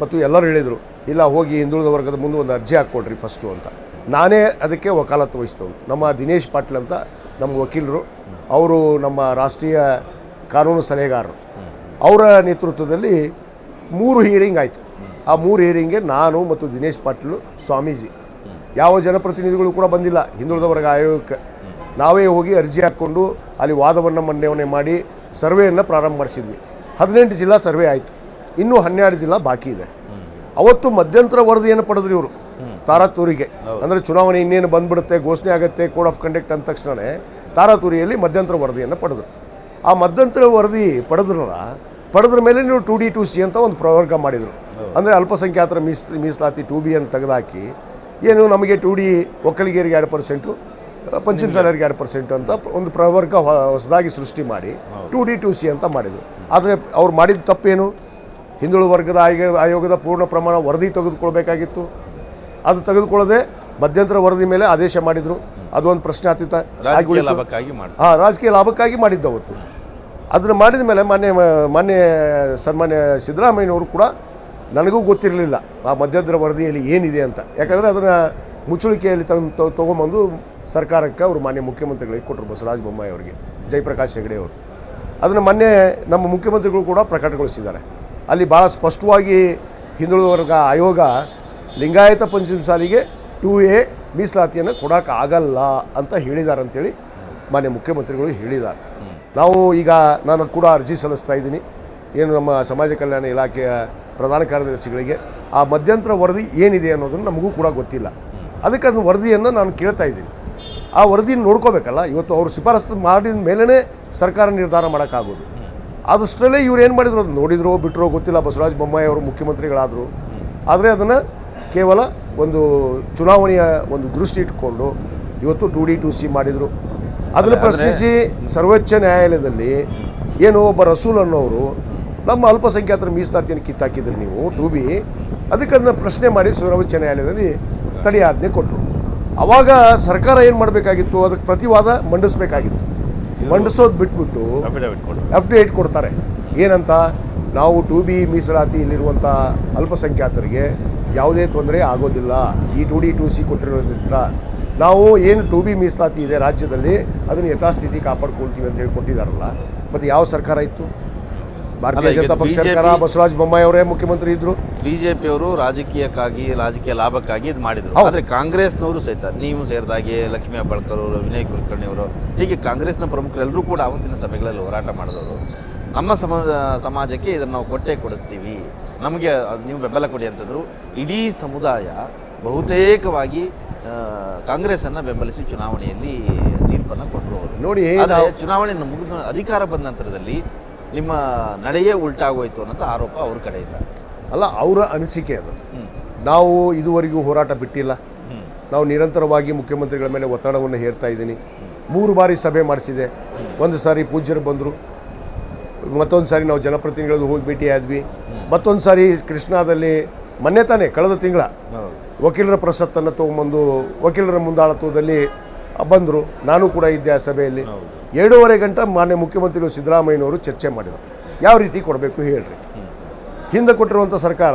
ಮತ್ತು ಎಲ್ಲರೂ ಹೇಳಿದರು. ಇಲ್ಲ, ಹೋಗಿ ಹಿಂದುಳಿದ ವರ್ಗದ ಮುಂದೆ ಒಂದು ಅರ್ಜಿ ಹಾಕ್ಕೊಳ್ರಿ ಫಸ್ಟು ಅಂತ. ನಾನೇ ಅದಕ್ಕೆ ವಕಾಲತ್ತು ವಹಿಸ್ತವ್ರು ನಮ್ಮ ದಿನೇಶ್ ಪಾಟೀಲ್ ಅಂತ ನಮ್ಮ ವಕೀಲರು, ಅವರು ನಮ್ಮ ರಾಷ್ಟ್ರೀಯ ಕಾನೂನು ಸಲಹೆಗಾರರು. ಅವರ ನೇತೃತ್ವದಲ್ಲಿ ಮೂರು ಹಿಯರಿಂಗ್ ಆಯಿತು. ಆ ಮೂರು ಹಿಯರಿಂಗ್ಗೆ ನಾನು ಮತ್ತು ದಿನೇಶ್ ಪಾಟೀಲು, ಸ್ವಾಮೀಜಿ. ಯಾವ ಜನಪ್ರತಿನಿಧಿಗಳು ಕೂಡ ಬಂದಿಲ್ಲ. ಹಿಂದುಳಿದ ವರ್ಗ ಆಯೋಗಕ್ಕೆ. ನಾವೇ ಹೋಗಿ ಅರ್ಜಿ ಹಾಕ್ಕೊಂಡು ಅಲ್ಲಿ ವಾದವನ್ನು ಮಂಡನೆ ಮಾಡಿ ಸರ್ವೆಯನ್ನು ಪ್ರಾರಂಭ ಮಾಡಿಸಿದ್ವಿ. ಹದಿನೆಂಟು ಜಿಲ್ಲಾ ಸರ್ವೆ ಆಯಿತು. ಇನ್ನೂ ಹನ್ನೆರಡು ಜಿಲ್ಲಾ ಬಾಕಿ ಇದೆ. ಅವತ್ತು ಮಧ್ಯಂತರ ವರದಿಯನ್ನು ಪಡೆದ್ರು ಇವರು ತಾರಾತೂರಿಗೆ. ಅಂದರೆ ಚುನಾವಣೆ ಇನ್ನೇನು ಬಂದ್ಬಿಡುತ್ತೆ ಘೋಷಣೆ ಆಗುತ್ತೆ ಕೋಡ್ ಆಫ್ ಕಂಡಕ್ಟ್ ಅಂದ ತಕ್ಷಣವೇ ತಾರಾತೂರಿಯಲ್ಲಿ ಮಧ್ಯಂತರ ವರದಿಯನ್ನು ಪಡೆದ್ರು. ಆ ಮಧ್ಯಂತರ ವರದಿ ಪಡೆದ್ರಲ್ಲ ಪಡೆದ್ರ ಮೇಲೆ ನೀವು ಟು ಡಿ ಟು ಸಿ ಅಂತ ಒಂದು ಪ್ರವರ್ಗ ಮಾಡಿದರು. ಅಂದರೆ ಅಲ್ಪಸಂಖ್ಯಾತರ ಮೀಸ್ ಮೀಸಲಾತಿ ಟು ಬಿಯನ್ನು ತೆಗೆದುಹಾಕಿ ಏನು ನಮಗೆ ಟು ಡಿ ಒಕ್ಕಲಿಗರಿಗೆ ಎರಡು ಪರ್ಸೆಂಟು ಪಂಚಮ ಸಾಲರಿಗೆ ಎರಡು ಪರ್ಸೆಂಟ್ ಅಂತ ಒಂದು ಪ್ರವರ್ಗ ಹೊಸದಾಗಿ ಸೃಷ್ಟಿ ಮಾಡಿ ಟು ಡಿ ಟು ಸಿ ಅಂತ ಮಾಡಿದರು. ಆದರೆ ಅವ್ರು ಮಾಡಿದ ತಪ್ಪೇನು? ಹಿಂದುಳಿದ ವರ್ಗದ ಆಯೋಗ ಆಯೋಗದ ಪೂರ್ಣ ಪ್ರಮಾಣ ವರದಿ ತೆಗೆದುಕೊಳ್ಬೇಕಾಗಿತ್ತು. ಅದು ತೆಗೆದುಕೊಳ್ಳದೆ ಮಧ್ಯಂತರ ವರದಿ ಮೇಲೆ ಆದೇಶ ಮಾಡಿದರು. ಅದು ಒಂದು ಪ್ರಶ್ನಾತೀತ ಹಾಂ ರಾಜಕೀಯ ಲಾಭಕ್ಕಾಗಿ ಮಾಡಿದ್ದು ಅವತ್ತು ಅದನ್ನು ಮಾಡಿದ ಮೇಲೆ ಮಾನ್ಯ ಮಾನ್ಯ ಸನ್ಮಾನ್ಯ ಸಿದ್ದರಾಮಯ್ಯನವರು ಕೂಡ ನನಗೂ ಗೊತ್ತಿರಲಿಲ್ಲ ಆ ಮಧ್ಯಂತರ ವರದಿಯಲ್ಲಿ ಏನಿದೆ ಅಂತ. ಯಾಕಂದರೆ ಅದನ್ನು ಮುಚ್ಚುಳಿಕೆಯಲ್ಲಿ ತಂದು ತೊಗೊಂಬಂದು ಸರ್ಕಾರಕ್ಕೆ ಅವರು ಮಾನ್ಯ ಮುಖ್ಯಮಂತ್ರಿಗಳಿಗೆ ಕೊಟ್ಟರು ಬಸವರಾಜ ಬೊಮ್ಮಾಯಿ ಅವರಿಗೆ. ಜಯಪ್ರಕಾಶ್ ಹೆಗಡೆ ಅವರು. ಅದನ್ನು ಮೊನ್ನೆ ನಮ್ಮ ಮುಖ್ಯಮಂತ್ರಿಗಳು ಕೂಡ ಪ್ರಕಟಗೊಳಿಸಿದ್ದಾರೆ. ಅಲ್ಲಿ ಭಾಳ ಸ್ಪಷ್ಟವಾಗಿ ಹಿಂದುಳಿದ ವರ್ಗ ಆಯೋಗ ಲಿಂಗಾಯತ ಪಂಚಮ ಸಾಲಿಗೆ ಟೂ ಎ ಮೀಸಲಾತಿಯನ್ನು ಕೊಡೋಕ್ಕಾಗಲ್ಲ ಅಂತ ಹೇಳಿದ್ದಾರೆ ಅಂತೇಳಿ ಮಾನ್ಯ ಮುಖ್ಯಮಂತ್ರಿಗಳು ಹೇಳಿದ್ದಾರೆ. ನಾವು ಈಗ ನಾನು ಕೂಡ ಅರ್ಜಿ ಸಲ್ಲಿಸ್ತಾ ಇದ್ದೀನಿ. ಏನು ನಮ್ಮ ಸಮಾಜ ಕಲ್ಯಾಣ ಇಲಾಖೆಯ ಪ್ರಧಾನ ಕಾರ್ಯದರ್ಶಿಗಳಿಗೆ. ಆ ಮಧ್ಯಂತರ ವರದಿ ಏನಿದೆ ಅನ್ನೋದನ್ನು ನಮಗೂ ಕೂಡ ಗೊತ್ತಿಲ್ಲ. ಅದಕ್ಕೆ ಅದನ್ನ ವರದಿಯನ್ನು ನಾನು ಕೇಳ್ತಾ ಇದ್ದೀನಿ. ಆ ವರದಿನ ನೋಡ್ಕೋಬೇಕಲ್ಲ? ಇವತ್ತು ಅವರು ಶಿಫಾರಸು ಮಾಡಿದ ಮೇಲೇ ಸರ್ಕಾರ ನಿರ್ಧಾರ ಮಾಡೋಕ್ಕಾಗೋದು. ಆದಷ್ಟರಲ್ಲೇ ಇವ್ರು ಏನು ಮಾಡಿದ್ರು? ಅದು ನೋಡಿದ್ರೋ ಬಿಟ್ಟರೋ ಗೊತ್ತಿಲ್ಲ. ಬಸವರಾಜ ಬೊಮ್ಮಾಯಿ ಅವರು ಮುಖ್ಯಮಂತ್ರಿಗಳಾದರು. ಆದರೆ ಅದನ್ನು ಕೇವಲ ಒಂದು ಚುನಾವಣೆಯ ಒಂದು ದೃಷ್ಟಿ ಇಟ್ಕೊಂಡು ಇವತ್ತು ಟು ಡಿ ಟು ಸಿ ಮಾಡಿದರು. ಅದನ್ನು ಪ್ರಶ್ನಿಸಿ ಸರ್ವೋಚ್ಚ ನ್ಯಾಯಾಲಯದಲ್ಲಿ ಏನು ಒಬ್ಬ ರಸೂಲ್ ಅನ್ನೋರು ನಮ್ಮ ಅಲ್ಪಸಂಖ್ಯಾತರ ಮೀಸಲಾತಿಯನ್ನು ಕಿತ್ತಾಕಿದ್ರಿ ನೀವು ಟು ಬಿ. ಅದಕ್ಕೆ ಅದನ್ನು ಪ್ರಶ್ನೆ ಮಾಡಿ ಸರ್ವೋಚ್ಚ ನ್ಯಾಯಾಲಯದಲ್ಲಿ ತಡೆಯಾಜ್ಞೆ ಕೊಟ್ಟರು ಅವಾಗ ಸರ್ಕಾರ ಏನು ಮಾಡಬೇಕಾಗಿತ್ತು? ಅದಕ್ಕೆ ಪ್ರತಿವಾದ ಮಂಡಿಸ್ಬೇಕಾಗಿತ್ತು. ಮಂಡಿಸೋದು ಬಿಟ್ಬಿಟ್ಟು ಎಫ್ ಡಿ ಏಟ್ ಕೊಡ್ತಾರೆ ಏನಂತ? ನಾವು ಟು ಬಿ ಮೀಸಲಾತಿ ಇಲ್ಲಿರುವಂಥ ಅಲ್ಪಸಂಖ್ಯಾತರಿಗೆ ಯಾವುದೇ ತೊಂದರೆ ಆಗೋದಿಲ್ಲ. ಈ ಟು ಡಿ ಟು ಸಿ ಕೊಟ್ಟಿರೋದ್ರಿಂದ ನಾವು ಏನು ಟು ಬಿ ಮೀಸಲಾತಿ ಇದೆ ರಾಜ್ಯದಲ್ಲಿ ಅದನ್ನು ಯಥಾಸ್ಥಿತಿ ಕಾಪಾಡ್ಕೊಳ್ತೀವಿ ಅಂತ ಹೇಳಿ ಕೊಟ್ಟಿದ್ದಾರಲ್ಲ ಮತ್ತು ಯಾವ ಸರ್ಕಾರ ಇತ್ತು? ಭಾರತೀಯ ಜನತಾ ಪಕ್ಷ ಸರ್ಕಾರ ಬಸವರಾಜ ಬೊಮ್ಮಾಯಿ ಅವರೇ ಮುಖ್ಯಮಂತ್ರಿ ಇದ್ದರು ಬಿಜೆಪಿಯವರು ರಾಜಕೀಯಕ್ಕಾಗಿ ರಾಜಕೀಯ ಲಾಭಕ್ಕಾಗಿ ಇದು ಮಾಡಿದ್ರು. ಆದ್ರೆ ಕಾಂಗ್ರೆಸ್ನವರು ಸಹಿತ ನೀವು ಸೇರಿದಾಗೆ ಲಕ್ಷ್ಮೀ ಹೆಬ್ಬಾಳ್ಕರ್ ಅವರು ವಿನಯ್ ಕುಲಕರ್ಣಿ ಅವರು ಹೀಗೆ ಕಾಂಗ್ರೆಸ್ನ ಪ್ರಮುಖರೆಲ್ಲರೂ ಕೂಡ ಅವತ್ತಿನ ಸಭೆಗಳಲ್ಲಿ ಹೋರಾಟ ಮಾಡಿದವರು. ನಮ್ಮ ಸಮ ಸಮಾಜಕ್ಕೆ ಇದನ್ನು ನಾವು ಕೊಟ್ಟೆ ಕೊಡಿಸ್ತೀವಿ. ನಮಗೆ ನೀವು ಬೆಂಬಲ ಕೊಡಿ ಅಂತಂದ್ರು ಇಡೀ ಸಮುದಾಯ ಬಹುತೇಕವಾಗಿ ಆ, ಕಾಂಗ್ರೆಸ್ಸನ್ನು ಬೆಂಬಲಿಸಿ ಚುನಾವಣೆಯಲ್ಲಿ ತೀರ್ಪನ್ನು ಕೊಟ್ಟರು ಅವರು. ನೋಡಿ ಚುನಾವಣೆ ಮುಗಿದ ಅಧಿಕಾರ ಬಂದ ನಂತರದಲ್ಲಿ ನಿಮ್ಮ ನಡೆಯೇ ಉಲ್ಟಾಗೋಯ್ತು ಅನ್ನೋದು ಆರೋಪ ಅವ್ರ ಕಡೆಯಿಂದ. ಅಲ್ಲ ಅವರ ಅನಿಸಿಕೆ ಅದು. ನಾವು ಇದುವರೆಗೂ ಹೋರಾಟ ಬಿಟ್ಟಿಲ್ಲ. ನಾವು ನಿರಂತರವಾಗಿ ಮುಖ್ಯಮಂತ್ರಿಗಳ ಮೇಲೆ ಒತ್ತಡವನ್ನು ಹೇರ್ತಾ ಇದ್ದೀನಿ. ಮೂರು ಬಾರಿ ಸಭೆ ಮಾಡಿಸಿದೆ. ಒಂದು ಸಾರಿ ಪೂಜ್ಯರು ಬಂದರು. ಮತ್ತೊಂದು ಸಾರಿ ನಾವು ಜನಪ್ರತಿನಿಧಿಗಳು ಹೋಗಿ ಭೇಟಿ ಆದ್ವಿ. ಮತ್ತೊಂದು ಸಾರಿ ಕೃಷ್ಣಾದಲ್ಲಿ ಮೊನ್ನೆ ತಾನೇ ಕಳೆದ ತಿಂಗಳ ವಕೀಲರ ಪ್ರಸತ್ತನ್ನು ತೊಗೊಂಬಂದು ವಕೀಲರ ಮುಂದಾಳತ್ವದಲ್ಲಿ ಬಂದರು. ನಾನು ಕೂಡ ಇದ್ದೆ ಆ ಸಭೆಯಲ್ಲಿ. ಎರಡೂವರೆ ಗಂಟೆ ಮಾನ್ಯ ಮುಖ್ಯಮಂತ್ರಿಗಳು ಸಿದ್ದರಾಮಯ್ಯನವರು ಚರ್ಚೆ ಮಾಡಿದರು. ಯಾವ ರೀತಿ ಕೊಡಬೇಕು ಹೇಳ್ರಿ. ಹಿಂದೆ ಕೊಟ್ಟಿರುವಂಥ ಸರ್ಕಾರ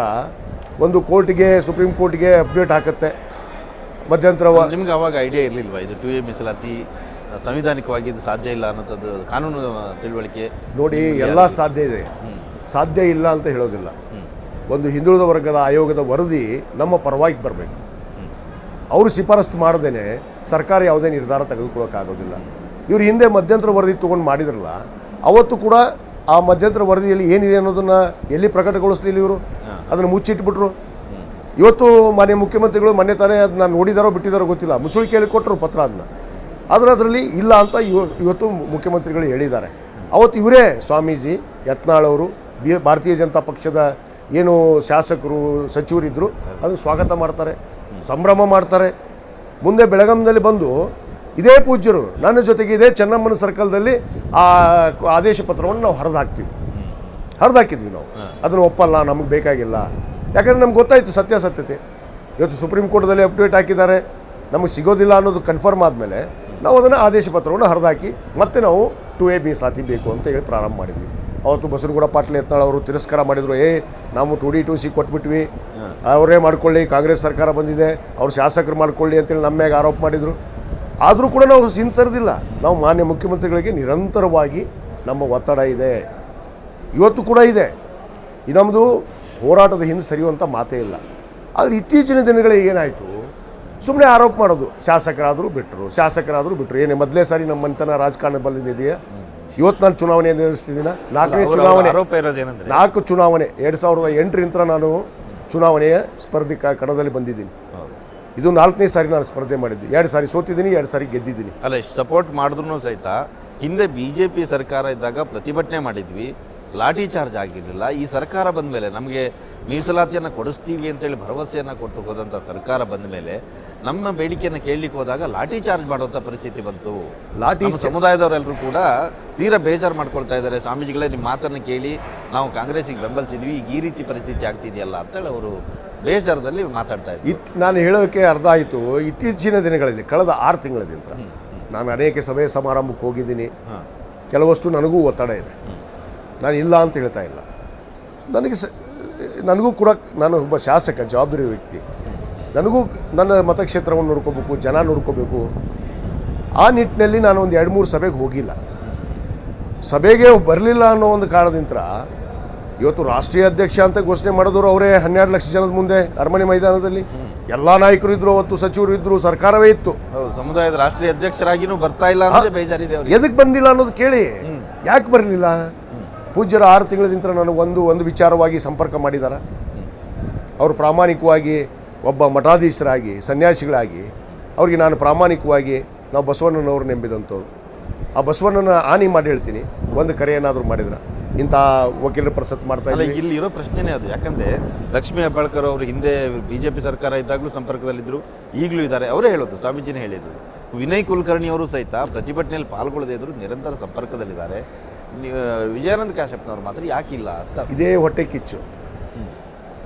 ಒಂದು ಕೋರ್ಟ್ಗೆ ಸುಪ್ರೀಂ ಕೋರ್ಟ್ಗೆ ಅಪ್ಡೇಟ್ ಹಾಕುತ್ತೆ. ಮಧ್ಯಂತರ ನಿಮ್ಗೆ ಅವಾಗ ಐಡಿಯಾ ಇರಲಿಲ್ವಾ? ಇದು ಟು ಎ ಮೀಸಲಾತಿ ಸಂವಿಧಾನಿಕವಾಗಿ ಇದು ಸಾಧ್ಯ ಇಲ್ಲ ಅನ್ನೋದು ಕಾನೂನು ತಿಳುವಳಿಕೆ. ನೋಡಿ ಎಲ್ಲ ಸಾಧ್ಯ ಇದೆ. ಸಾಧ್ಯ ಇಲ್ಲ ಅಂತ ಹೇಳೋದಿಲ್ಲ. ಒಂದು ಹಿಂದುಳಿದ ವರ್ಗದ ಆಯೋಗದ ವರದಿ ನಮ್ಮ ಪರವಾಗಿ ಬರಬೇಕು. ಅವರು ಶಿಫಾರಸ್ತು ಮಾಡದೇ ಸರ್ಕಾರ ಯಾವುದೇ ನಿರ್ಧಾರ ತೆಗೆದುಕೊಳ್ಳೋಕ್ಕಾಗೋದಿಲ್ಲ. ಇವ್ರು ಹಿಂದೆ ಮಧ್ಯಂತರ ವರದಿ ತೊಗೊಂಡು ಮಾಡಿದ್ರಲ್ಲ ಅವತ್ತು ಕೂಡ ಆ ಮಧ್ಯಂತರ ವರದಿಯಲ್ಲಿ ಏನಿದೆ ಅನ್ನೋದನ್ನು ಎಲ್ಲಿ ಪ್ರಕಟಗೊಳಿಸ್ಲಿಲ್ಲ ಇವರು? ಅದನ್ನು ಮುಚ್ಚಿಟ್ಬಿಟ್ರು. ಇವತ್ತು ಮಾನ್ಯ ಮುಖ್ಯಮಂತ್ರಿಗಳು ಮೊನ್ನೆ ತಾನೇ ಅದನ್ನ ನೋಡಿದಾರೋ ಬಿಟ್ಟಿದಾರೋ ಗೊತ್ತಿಲ್ಲ. ಮುಚ್ಚುಳಿಕೆಯಲ್ಲಿ ಕೊಟ್ಟರು ಪತ್ರ ಅದನ್ನ ಆದರೆ ಅದರಲ್ಲಿ ಇಲ್ಲ ಅಂತ ಇವ- ಇವತ್ತು ಮುಖ್ಯಮಂತ್ರಿಗಳು ಹೇಳಿದ್ದಾರೆ. ಅವತ್ತು ಇವರೇ ಸ್ವಾಮೀಜಿ ಯತ್ನಾಳ್ ಅವರು ಬಿ ಭಾರತೀಯ ಜನತಾ ಪಕ್ಷದ ಏನು ಶಾಸಕರು ಸಚಿವರಿದ್ದರು ಅದನ್ನು ಸ್ವಾಗತ ಮಾಡ್ತಾರೆ ಸಂಭ್ರಮ ಮಾಡ್ತಾರೆ. ಮುಂದೆ ಬೆಳಗಾಂನಲ್ಲಿ ಬಂದು ಇದೇ ಪೂಜ್ಯರು. ನನ್ನ ಜೊತೆಗೆ ಇದೇ ಚೆನ್ನಮ್ಮನ ಸರ್ಕಲ್ದಲ್ಲಿ ಆ ಆದೇಶ ಪತ್ರವನ್ನು ನಾವು ಹರಿದಾಕ್ತೀವಿ. ಹರಿದಾಕಿದ್ವಿ ಹಾಕಿದ್ವಿ ನಾವು ಅದನ್ನು ಒಪ್ಪಲ್ಲ ನಮಗೆ ಬೇಕಾಗಿಲ್ಲ. ಯಾಕಂದ್ರೆ ನಮ್ಗೆ ಗೊತ್ತಾಯಿತು ಸತ್ಯಾಸತ್ಯತೆ. ಇವತ್ತು ಸುಪ್ರೀಂ ಕೋರ್ಟ್ದಲ್ಲಿ ಅಫಿಡೇವಿಟ್ ಹಾಕಿದ್ದಾರೆ. ನಮಗೆ ಸಿಗೋದಿಲ್ಲ ಅನ್ನೋದು ಕನ್ಫರ್ಮ್ ಆದಮೇಲೆ ನಾವು ಅದನ್ನು ಆದೇಶ ಪತ್ರವನ್ನು ಹರಿದಾಕಿ ಮತ್ತೆ ನಾವು ಟು ಎ ಬಿ ಸಾತಿ ಬೇಕು ಅಂತ ಹೇಳಿ ಪ್ರಾರಂಭ ಮಾಡಿದ್ವಿ. ಅವತ್ತು ಬಸವನಗೌಡ ಪಾಟೀಲ್ ಎತ್ತಾಳ ಅವರು ತಿರಸ್ಕಾರ ಮಾಡಿದರು ಏ ನಾವು ಟು ಡಿ ಟು ಸಿ ಕೊಟ್ಬಿಟ್ವಿ. ಅವರೇ ಮಾಡ್ಕೊಳ್ಳಿ ಕಾಂಗ್ರೆಸ್ ಸರ್ಕಾರ ಬಂದಿದೆ. ಅವ್ರು ಶಾಸಕರು ಮಾಡ್ಕೊಳ್ಳಿ ಅಂತೇಳಿ ನಮ್ಮ ಮ್ಯಾಗ ಆರೋಪ ಮಾಡಿದರು. ಆದರೂ ಕೂಡ ನಾವು ಸಿನ್ಸರ್ದಿಲ್ಲ. ನಾವು ಮಾನ್ಯ ಮುಖ್ಯಮಂತ್ರಿಗಳಿಗೆ ನಿರಂತರವಾಗಿ ನಮ್ಮ ಒತ್ತಡ ಇದೆ. ಇವತ್ತು ಕೂಡ ಇದೆ. ಇದು ನಮ್ಮದು ಹೋರಾಟದ ಹಿಂದೆ ಸರಿಯುವಂಥ ಮಾತೇ ಇಲ್ಲ. ಆದರೆ ಇತ್ತೀಚಿನ ದಿನಗಳಿಗೆ ಏನಾಯಿತು? ಸುಮ್ಮನೆ ಆರೋಪ ಮಾಡೋದು. ಶಾಸಕರಾದರೂ ಬಿಟ್ಟರು ಶಾಸಕರಾದರೂ ಬಿಟ್ಟರು ಏನೇ ಮೊದಲೇ ಸಾರಿ ನಮ್ಮ ಮನೆತನ ರಾಜಕಾರಣ ಬಂದಿದೆಯಾ ಇವತ್ತು ನಾನು ಚುನಾವಣೆ ಎದುರಿಸ್ತಿದ್ದೀನ? ನಾಲ್ಕನೇ ಚುನಾವಣೆ. ನಾಲ್ಕು ಚುನಾವಣೆ. ಎರಡು ಸಾವಿರದ ಎಂಟರಿಂದ ನಾನು ಚುನಾವಣೆಯ ಸ್ಪರ್ಧಿ ಕಣದಲ್ಲಿ ಬಂದಿದ್ದೀನಿ. ಇದು ನಾಲ್ಕನೇ ಸಾರಿ ನಾನು ಸ್ಪರ್ಧೆ ಮಾಡಿದ್ದು. ಎರಡು ಸಾರಿ ಸೋತಿದ್ದೀನಿ ಎರಡು ಸಾರಿ ಗೆದ್ದಿದ್ದೀನಿ. ಅಲ್ಲ ಸಪೋರ್ಟ್ ಮಾಡಿದ್ರು ಸಹಿತ ಹಿಂದೆ ಬಿ ಜೆ ಪಿ ಸರ್ಕಾರ ಇದ್ದಾಗ ಪ್ರತಿಭಟನೆ ಮಾಡಿದ್ವಿ. ಲಾಠಿ ಚಾರ್ಜ್ ಆಗಿರಲಿಲ್ಲ. ಈ ಸರ್ಕಾರ ಬಂದ ಮೇಲೆ ನಮಗೆ ಮೀಸಲಾತಿಯನ್ನು ಕೊಡಿಸ್ತೀವಿ ಅಂತೇಳಿ ಭರವಸೆಯನ್ನು ಕೊಟ್ಟು ಹೋದಂಥ ಸರ್ಕಾರ ಬಂದ ಮೇಲೆ ನಮ್ಮ ಬೇಡಿಕೆಯನ್ನು ಕೇಳಲಿಕ್ಕೆ ಹೋದಾಗ ಲಾಠಿ ಚಾರ್ಜ್ ಮಾಡುವಂಥ ಪರಿಸ್ಥಿತಿ ಬಂತು. ಲಾಠಿ ಸಮುದಾಯದವರೆಲ್ಲರೂ ಕೂಡ ತೀರಾ ಬೇಜಾರು ಮಾಡ್ಕೊಳ್ತಾ ಇದ್ದಾರೆ. ಸ್ವಾಮೀಜಿಗಳೇ ನಿಮ್ಮ ಮಾತನ್ನು ಕೇಳಿ ನಾವು ಕಾಂಗ್ರೆಸ್ಸಿಗೆ ಬೆಂಬಲಿಸಿದ್ವಿ. ಈಗ ಈ ರೀತಿ ಪರಿಸ್ಥಿತಿ ಆಗ್ತಿದೆಯಲ್ಲ ಅಂತೇಳಿ ಅವರು ಬೇಜಾರದಲ್ಲಿ ಮಾತಾಡ್ತಾ ಇದ್ದೀನಿ ಇತ್ ನಾನು ಹೇಳೋಕ್ಕೆ ಅರ್ಧ ಆಯಿತು. ಇತ್ತೀಚಿನ ದಿನಗಳಲ್ಲಿ ಕಳೆದ ಆರು ತಿಂಗಳದಿಂದ ನಾನು ಅನೇಕ ಸಭೆ ಸಮಾರಂಭಕ್ಕೆ ಹೋಗಿದ್ದೀನಿ. ಕೆಲವಷ್ಟು ನನಗೂ ಒತ್ತಡ ಇದೆ. ನಾನು ಇಲ್ಲ ಅಂತ ಹೇಳ್ತಾ ಇಲ್ಲ. ನನಗೆ ಸ ನನಗೂ ಕೂಡ ನಾನು ಒಬ್ಬ ಶಾಸಕ ಜವಾಬ್ದಾರಿ ವ್ಯಕ್ತಿ. ನನಗೂ ನನ್ನ ಮತಕ್ಷೇತ್ರವನ್ನು ನೋಡ್ಕೋಬೇಕು ಜನ ನೋಡ್ಕೋಬೇಕು. ಆ ನಿಟ್ಟಿನಲ್ಲಿ ನಾನು ಒಂದು ಎರಡು ಮೂರು ಸಭೆಗೆ ಹೋಗಿಲ್ಲ. ಸಭೆಗೆ ಬರಲಿಲ್ಲ ಅನ್ನೋ ಒಂದು ಕಾರಣದಿಂದ ಇವತ್ತು ರಾಷ್ಟ್ರೀಯ ಅಧ್ಯಕ್ಷ ಅಂತ ಘೋಷಣೆ ಮಾಡಿದ್ರು ಅವರೇ ಹನ್ನೆರಡು ಲಕ್ಷ ಜನದ ಮುಂದೆ ಅರಮನೆ ಮೈದಾನದಲ್ಲಿ. ಎಲ್ಲ ನಾಯಕರು ಇದ್ರು ಅವತ್ತು ಸಚಿವರು ಇದ್ರು ಸರ್ಕಾರವೇ ಇತ್ತು. ಸಮುದಾಯದ ರಾಷ್ಟ್ರೀಯ ಅಧ್ಯಕ್ಷರಾಗಿನೂ ಬರ್ತಾ ಇಲ್ಲ ಬೇಜಾರಿದೆ ಎದಕ್ಕೆ ಬಂದಿಲ್ಲ ಅನ್ನೋದು ಕೇಳಿ. ಯಾಕೆ ಬರಲಿಲ್ಲ? ಪೂಜ್ಯರ ಆರು ತಿಂಗಳದಿಂದ ನನಗೆ ಒಂದು ಒಂದು ವಿಚಾರವಾಗಿ ಸಂಪರ್ಕ ಮಾಡಿದಾರ. ಅವರು ಪ್ರಾಮಾಣಿಕವಾಗಿ ಒಬ್ಬ ಮಠಾಧೀಶರಾಗಿ ಸನ್ಯಾಸಿಗಳಾಗಿ ಅವ್ರಿಗೆ ನಾನು ಪ್ರಾಮಾಣಿಕವಾಗಿ ನಾವು ಬಸವಣ್ಣನವ್ರು ನೆಂಬಿದಂಥವ್ರು ಆ ಬಸವಣ್ಣನ ಹಾನಿ ಮಾಡಿ ಹೇಳ್ತೀನಿ. ಒಂದು ಕರೆ ಏನಾದರೂ ಮಾಡಿದ್ರ. ಇಂಥ ವಕೀಲರ ಪ್ರಸತ್ ಮಾಡ್ತಾ ಅಲ್ಲ ಇದ್ವಿ ಇಲ್ಲಿ ಇರೋ ಪ್ರಶ್ನೆನೇ ಅದು. ಯಾಕಂದ್ರೆ ಲಕ್ಷ್ಮೀ ಹೆಬ್ಬಾಳ್ಕರ್ ಅವರು ಹಿಂದೆ ಬಿಜೆಪಿ ಸರ್ಕಾರ ಇದ್ದಾಗಲೂ ಸಂಪರ್ಕದಲ್ಲಿದ್ದರು ಈಗಲೂ ಇದ್ದಾರೆ. ಅವರೇ ಹೇಳೋದು ಸ್ವಾಮೀಜಿನೇ ಹೇಳಿದ್ರು ವಿನಯ್ ಕುಲಕರ್ಣಿ ಅವರು ಸಹಿತ ಪ್ರತಿಭಟನೆಯಲ್ಲಿ ಪಾಲ್ಗೊಳ್ಳದೇ ಇದ್ರು ನಿರಂತರ ಸಂಪರ್ಕದಲ್ಲಿದ್ದಾರೆ. ವಿಜಯಾನಂದ ಕಾಶ್ಯಪ್ನವ್ರು ಮಾತ್ರ ಯಾಕಿಲ್ಲ ಅಂತ. ಇದೇ ಹೊಟ್ಟೆ ಕಿಚ್ಚು.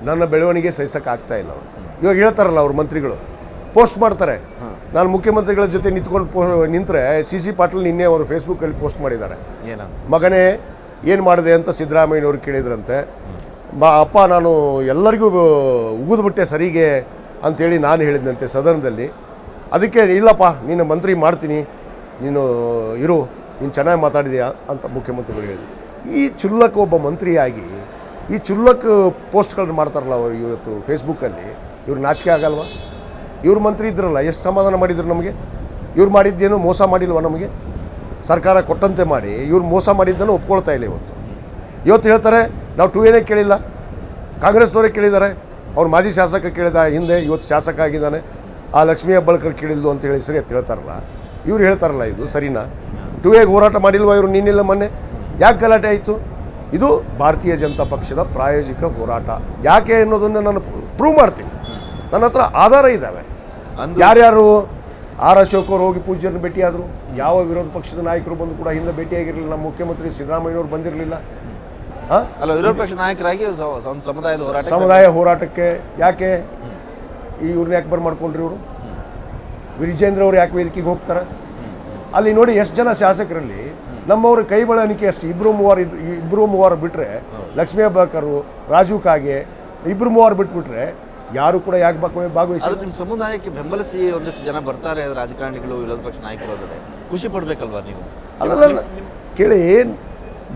ನನ್ನ ಬೆಳವಣಿಗೆ ಸಹಿಸೋಕ್ಕಾಗ್ತಾ ಆಗ್ತಾ ಇಲ್ಲ ಅವರು. ಇವಾಗ ಹೇಳ್ತಾರಲ್ಲ ಅವ್ರ ಮಂತ್ರಿಗಳು ಪೋಸ್ಟ್ ಮಾಡ್ತಾರೆ. ನಾನು ಮುಖ್ಯಮಂತ್ರಿಗಳ ಜೊತೆ ನಿಂತ್ಕೊಂಡು ಪೋ ನಿಂತರೆ ಸಿ ಸಿ ಪಾಟೀಲ್ ನಿನ್ನೆ ಅವರು ಫೇಸ್ಬುಕ್ಕಲ್ಲಿ ಪೋಸ್ಟ್ ಮಾಡಿದ್ದಾರೆ. ಮಗನೇ ಏನು ಮಾಡಿದೆ ಅಂತ ಸಿದ್ದರಾಮಯ್ಯನವ್ರು ಕೇಳಿದ್ರಂತೆ. ಬಾ, ಅಪ್ಪ, ನಾನು ಎಲ್ಲರಿಗೂ ಉಗಿದ್ಬಿಟ್ಟೆ ಸರಿಗೆ ಅಂಥೇಳಿ ನಾನು ಹೇಳಿದ್ನಂತೆ ಸದನದಲ್ಲಿ. ಅದಕ್ಕೆ ಇಲ್ಲಪ್ಪ, ನೀನು ಮಂತ್ರಿ ಮಾಡ್ತೀನಿ, ನೀನು ಇರು, ನೀನು ಚೆನ್ನಾಗಿ ಮಾತಾಡಿದೆಯಾ ಅಂತ ಮುಖ್ಯಮಂತ್ರಿಗಳು ಹೇಳಿದ್ರು. ಈ ಚುಲ್ಲಕ್ ಒಬ್ಬ ಮಂತ್ರಿಯಾಗಿ, ಈ ಚುಲ್ಲಕ್ ಪೋಸ್ಟ್ಗಳನ್ನ ಮಾಡ್ತಾರಲ್ಲ ಅವರು ಇವತ್ತು ಫೇಸ್ಬುಕ್ಕಲ್ಲಿ, ಇವ್ರು ನಾಚಿಕೆ ಆಗಲ್ವಾ? ಇವ್ರು ಮಂತ್ರಿ ಇದ್ರಲ್ಲ, ಎಷ್ಟು ಸಮಾಧಾನ ಮಾಡಿದ್ರು ನಮಗೆ? ಇವ್ರು ಮಾಡಿದ್ದೇನು ಮೋಸ ಮಾಡಿಲ್ವ ನಮಗೆ? ಸರ್ಕಾರ ಕೊಟ್ಟಂತೆ ಮಾಡಿ ಇವ್ರು ಮೋಸ ಮಾಡಿದ್ದನ್ನು ಒಪ್ಕೊಳ್ತಾ ಇಲ್ಲ ಇವತ್ತು. ಇವತ್ತು ಹೇಳ್ತಾರೆ ನಾವು ಟು ಎನೇ ಕೇಳಿಲ್ಲ. ಕಾಂಗ್ರೆಸ್ನವರೇ ಕೇಳಿದ್ದಾರೆ. ಅವ್ರು ಮಾಜಿ ಶಾಸಕ ಕೇಳಿದ ಹಿಂದೆ ಇವತ್ತು ಶಾಸಕ ಆಗಿದ್ದಾನೆ. ಆ ಲಕ್ಷ್ಮೀ ಹೆಬ್ಬಾಳ್ಕರ್ ಕೇಳಿದ್ದು ಅಂತ ಹೇಳಿ ಸರಿ ಅಂತ ಹೇಳ್ತಾರಲ್ಲ. ಇವ್ರು ಹೇಳ್ತಾರಲ್ಲ ಇದು ಸರಿನಾ? ಟು ಎಗೆ ಹೋರಾಟ ಮಾಡಿಲ್ವ ಇವರು ನೀನಿಲ್ಲ ಮೊನ್ನೆ? ಯಾಕೆ ಗಲಾಟೆ ಆಯಿತು? ಇದು ಭಾರತೀಯ ಜನತಾ ಪಕ್ಷದ ಪ್ರಾಯೋಜಿಕ ಹೋರಾಟ. ಯಾಕೆ ಅನ್ನೋದನ್ನು ನಾನು ಪ್ರೂವ್ ಮಾಡ್ತೀನಿ. ನನ್ನ ಹತ್ರ ಆಧಾರ ಇದ್ದಾವೆ. ಯಾರ್ಯಾರು ಆರ್ ಅಶೋಕವ್ರು ಹೋಗಿ ಪೂಜ್ಯರನ್ನು ಭೇಟಿಯಾದರು. ಯಾವ ವಿರೋಧ ಪಕ್ಷದ ನಾಯಕರು ಬಂದು ಕೂಡ ಹಿಂದೆ ಭೇಟಿಯಾಗಿರಲಿಲ್ಲ. ನಮ್ಮ ಮುಖ್ಯಮಂತ್ರಿ ಸಿದ್ದರಾಮಯ್ಯನವರು ಬಂದಿರಲಿಲ್ಲ. ಅಲ್ಲ ವಿರೋಧ ಪಕ್ಷ ನಾಯಕರಾಗಿ ಸಮುದಾಯದ ಹೋರಾಟ ಸಮುದಾಯ ಹೋರಾಟಕ್ಕೆ ಯಾಕೆ ಈ ಇವ್ರನ್ನ ಯಾಕೆ ಬರ್ ಮಾಡ್ಕೊಂಡ್ರಿ ಇವರು? ವಿಜೇಂದ್ರ ಅವರು ಯಾಕೆ ವೇದಿಕೆಗೆ ಹೋಗ್ತಾರೆ? ಅಲ್ಲಿ ನೋಡಿ ಎಷ್ಟು ಜನ ಶಾಸಕರಲ್ಲಿ ನಮ್ಮವ್ರ ಕೈ ಬಳಕೆ ಅಷ್ಟು. ಇಬ್ಬರು ಮೂವರು ಇಬ್ಬರು ಮೂವರು ಬಿಟ್ಟರೆ ಲಕ್ಷ್ಮೀ ಅಬ್ಬಾಕರು ರಾಜೀವ್ ಕಾಗೆ ಇಬ್ಬರು ಮೂವರು ಬಿಟ್ಬಿಟ್ರೆ ಯಾರು ಕೂಡ ಯಾಕೆ ಭಾಗವಹಿಸಿ ನಿಮ್ಮ ಸಮುದಾಯಕ್ಕೆ ಬೆಂಬಲಿಸಿ ಒಂದಷ್ಟು ಜನ ಬರ್ತಾರೆ ರಾಜಕಾರಣಿಗಳು ವಿರೋಧ ಪಕ್ಷ ನಾಯಕರು ಅದರ ಖುಷಿ ಪಡ್ಬೇಕಲ್ವಾ ನೀವು? ಅಲ್ಲ ಕೇಳಿ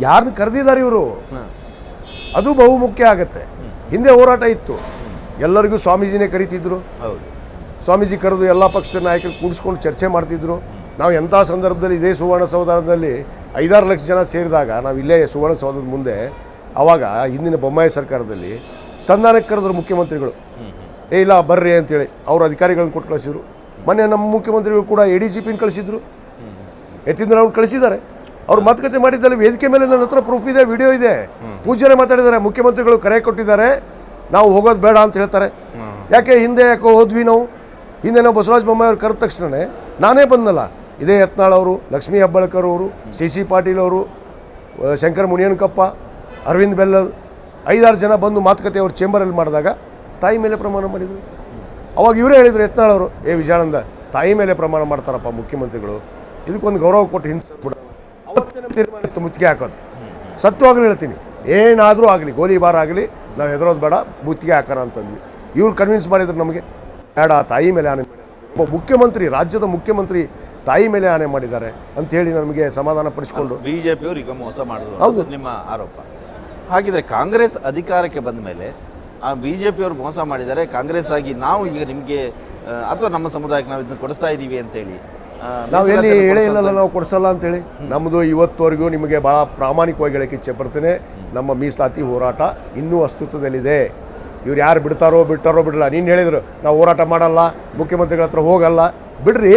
ಯಾರನ್ನ ಕರೆದಿದ್ದಾರೆ ಇವರು? ಅದು ಬಹು ಮುಖ್ಯ ಆಗತ್ತೆ. ಹಿಂದೆ ಹೋರಾಟ ಇತ್ತು. ಎಲ್ಲರಿಗೂ ಸ್ವಾಮೀಜಿನೇ ಕರಿತಿದ್ರು. ಹೌದು. ಸ್ವಾಮೀಜಿ ಕರೆದು ಎಲ್ಲ ಪಕ್ಷದ ನಾಯಕರು ಕೂಡಿಸ್ಕೊಂಡು ಚರ್ಚೆ ಮಾಡ್ತಿದ್ರು. ನಾವು ಎಂಥ ಸಂದರ್ಭದಲ್ಲಿ ಇದೇ ಸುವರ್ಣಸೌಧದಲ್ಲಿ ಐದಾರು ಲಕ್ಷ ಜನ ಸೇರಿದಾಗ ನಾವು ಇಲ್ಲೇ ಸುವರ್ಣಸೌಧದ ಮುಂದೆ ಆವಾಗ ಹಿಂದಿನ ಬೊಮ್ಮಾಯಿ ಸರ್ಕಾರದಲ್ಲಿ ಸಂಧಾನಕ್ಕೆ ಕರೆದ್ರು ಮುಖ್ಯಮಂತ್ರಿಗಳು. ಏ, ಇಲ್ಲ, ಬರ್ರಿ ಅಂತೇಳಿ ಅವ್ರ ಅಧಿಕಾರಿಗಳನ್ನ ಕೊಟ್ಟು ಕಳಿಸಿದ್ರು. ಮೊನ್ನೆ ನಮ್ಮ ಮುಖ್ಯಮಂತ್ರಿಗಳು ಕೂಡ ಎ ಡಿ ಜಿ ಪಿನ ಕಳಿಸಿದ್ರು. ಯತೀಂದ್ರ ಅವ್ರು ಕಳಿಸಿದ್ದಾರೆ. ಅವ್ರು ಮಾತುಕತೆ ಮಾಡಿದ್ದಲ್ಲಿ ವೇದಿಕೆ ಮೇಲೆ ನನ್ನ ಹತ್ರ ಪ್ರೂಫ್ ಇದೆ ವಿಡಿಯೋ ಇದೆ. ಪೂಜಾರೆ ಮಾತಾಡಿದ್ದಾರೆ, ಮುಖ್ಯಮಂತ್ರಿಗಳು ಕರೆ ಕೊಟ್ಟಿದ್ದಾರೆ. ನಾವು ಹೋಗೋದು ಬೇಡ ಅಂತ ಹೇಳ್ತಾರೆ. ಯಾಕೆ ಹಿಂದೆ ಯಾಕೋ ಹೋದ್ವಿ ನಾವು? ಹಿಂದೆ ನಾವು ಬಸವರಾಜ ಬೊಮ್ಮಾಯಿ ಕರೆದ ತಕ್ಷಣನೇ ನಾನೇ ಬಂದಲ್ಲ ಇದೇ ಯತ್ನಾಳ್ ಅವರು, ಲಕ್ಷ್ಮೀ ಹೆಬ್ಬಾಳ್ಕರ್ ಅವರು, ಸಿ ಸಿ ಪಾಟೀಲ್ ಅವರು ಶಂಕರ್ ಮುನಿಯನ್ಕಪ್ಪ, ಅರವಿಂದ್ ಬೆಲ್ಲಲ್ ಐದಾರು ಜನ ಬಂದು ಮಾತುಕತೆ ಅವ್ರ ಚೇಂಬರಲ್ಲಿ ಮಾಡಿದಾಗ ತಾಯಿ ಮೇಲೆ ಪ್ರಮಾಣ ಮಾಡಿದರು. ಅವಾಗ ಇವರೇ ಹೇಳಿದರು ಯತ್ನಾಳವರು ಏ ವಿಜಯಾನಂದ ತಾಯಿ ಮೇಲೆ ಪ್ರಮಾಣ ಮಾಡ್ತಾರಪ್ಪ ಮುಖ್ಯಮಂತ್ರಿಗಳು. ಇದಕ್ಕೊಂದು ಗೌರವ ಕೊಟ್ಟು ಹಿಂಸಿಸ್ಬಿಡ ಅವತ್ತೇ ನಮ್ಮ ತೀರ್ಮಾನ ಮುತ್ತಿಗೆ ಹಾಕೋದು. ಸತ್ಯವಾಗಲೂ ಹೇಳ್ತೀನಿ ಏನಾದರೂ ಆಗಲಿ ಗೋಲಿಬಾರ್ ಆಗಲಿ ನಾವು ಹೆದರೋದು ಬೇಡ ಮುತ್ತಿಗೆ ಹಾಕೋಣ ಅಂತಂದ್ವಿ. ಇವ್ರು ಕನ್ವಿನ್ಸ್ ಮಾಡಿದ್ರು ನಮಗೆ ಬೇಡ ತಾಯಿ ಮೇಲೆ ಆನೆ ಒಬ್ಬ ಮುಖ್ಯಮಂತ್ರಿ ರಾಜ್ಯದ ಮುಖ್ಯಮಂತ್ರಿ ತಾಯಿ ಮೇಲೆ ಆನೆ ಮಾಡಿದ್ದಾರೆ ಅಂತ ಹೇಳಿ ನಮಗೆ ಸಮಾಧಾನ ಪಡಿಸ್ಕೊಂಡು. ಬಿಜೆಪಿಯವರು ಈಗ ಮೋಸ ಮಾಡಿದ್ರು ಹೌದು. ನಿಮ್ಮ ಆರೋಪ. ಹಾಗಿದ್ರೆ ಕಾಂಗ್ರೆಸ್ ಅಧಿಕಾರಕ್ಕೆ ಬಂದ ಮೇಲೆ ಆ ಪಿಯವರು ಮೋಸ ಮಾಡಿದ್ದಾರೆ ಕಾಂಗ್ರೆಸ್ ಆಗಿ ನಾವು ಈಗ ನಿಮಗೆ ಅಥವಾ ನಮ್ಮ ಸಮುದಾಯಕ್ಕೆ ನಾವು ಇದನ್ನು ಕೊಡಿಸ್ತಾ ಇದ್ದೀವಿ ಅಂತೇಳಿ. ನಾವು ಎಲ್ಲಿ ಹೇಳೇ ಇಲ್ಲಲ್ಲ ನಾವು ಕೊಡಿಸಲ್ಲ ಅಂತೇಳಿ. ನಮ್ಮದು ಇವತ್ತವರೆಗೂ ನಿಮಗೆ ಭಾಳ ಪ್ರಾಮಾಣಿಕವಾಗಿ ಹೇಳೋಕ್ಕೆ ಇಚ್ಛೆ ಪಡ್ತೇನೆ ನಮ್ಮ ಮೀಸಲಾತಿ ಹೋರಾಟ ಇನ್ನೂ ಅಸ್ತಿತ್ವದಲ್ಲಿದೆ. ಇವ್ರು ಯಾರು ಬಿಡ್ತಾರೋ ಬಿಡ್ತಾರೋ ಬಿಡಲ್ಲ. ನೀನು ಹೇಳಿದ್ರು ನಾವು ಹೋರಾಟ ಮಾಡಲ್ಲ ಮುಖ್ಯಮಂತ್ರಿಗಳ ಹತ್ರ ಹೋಗಲ್ಲ. ಬಿಡ್ರಿ.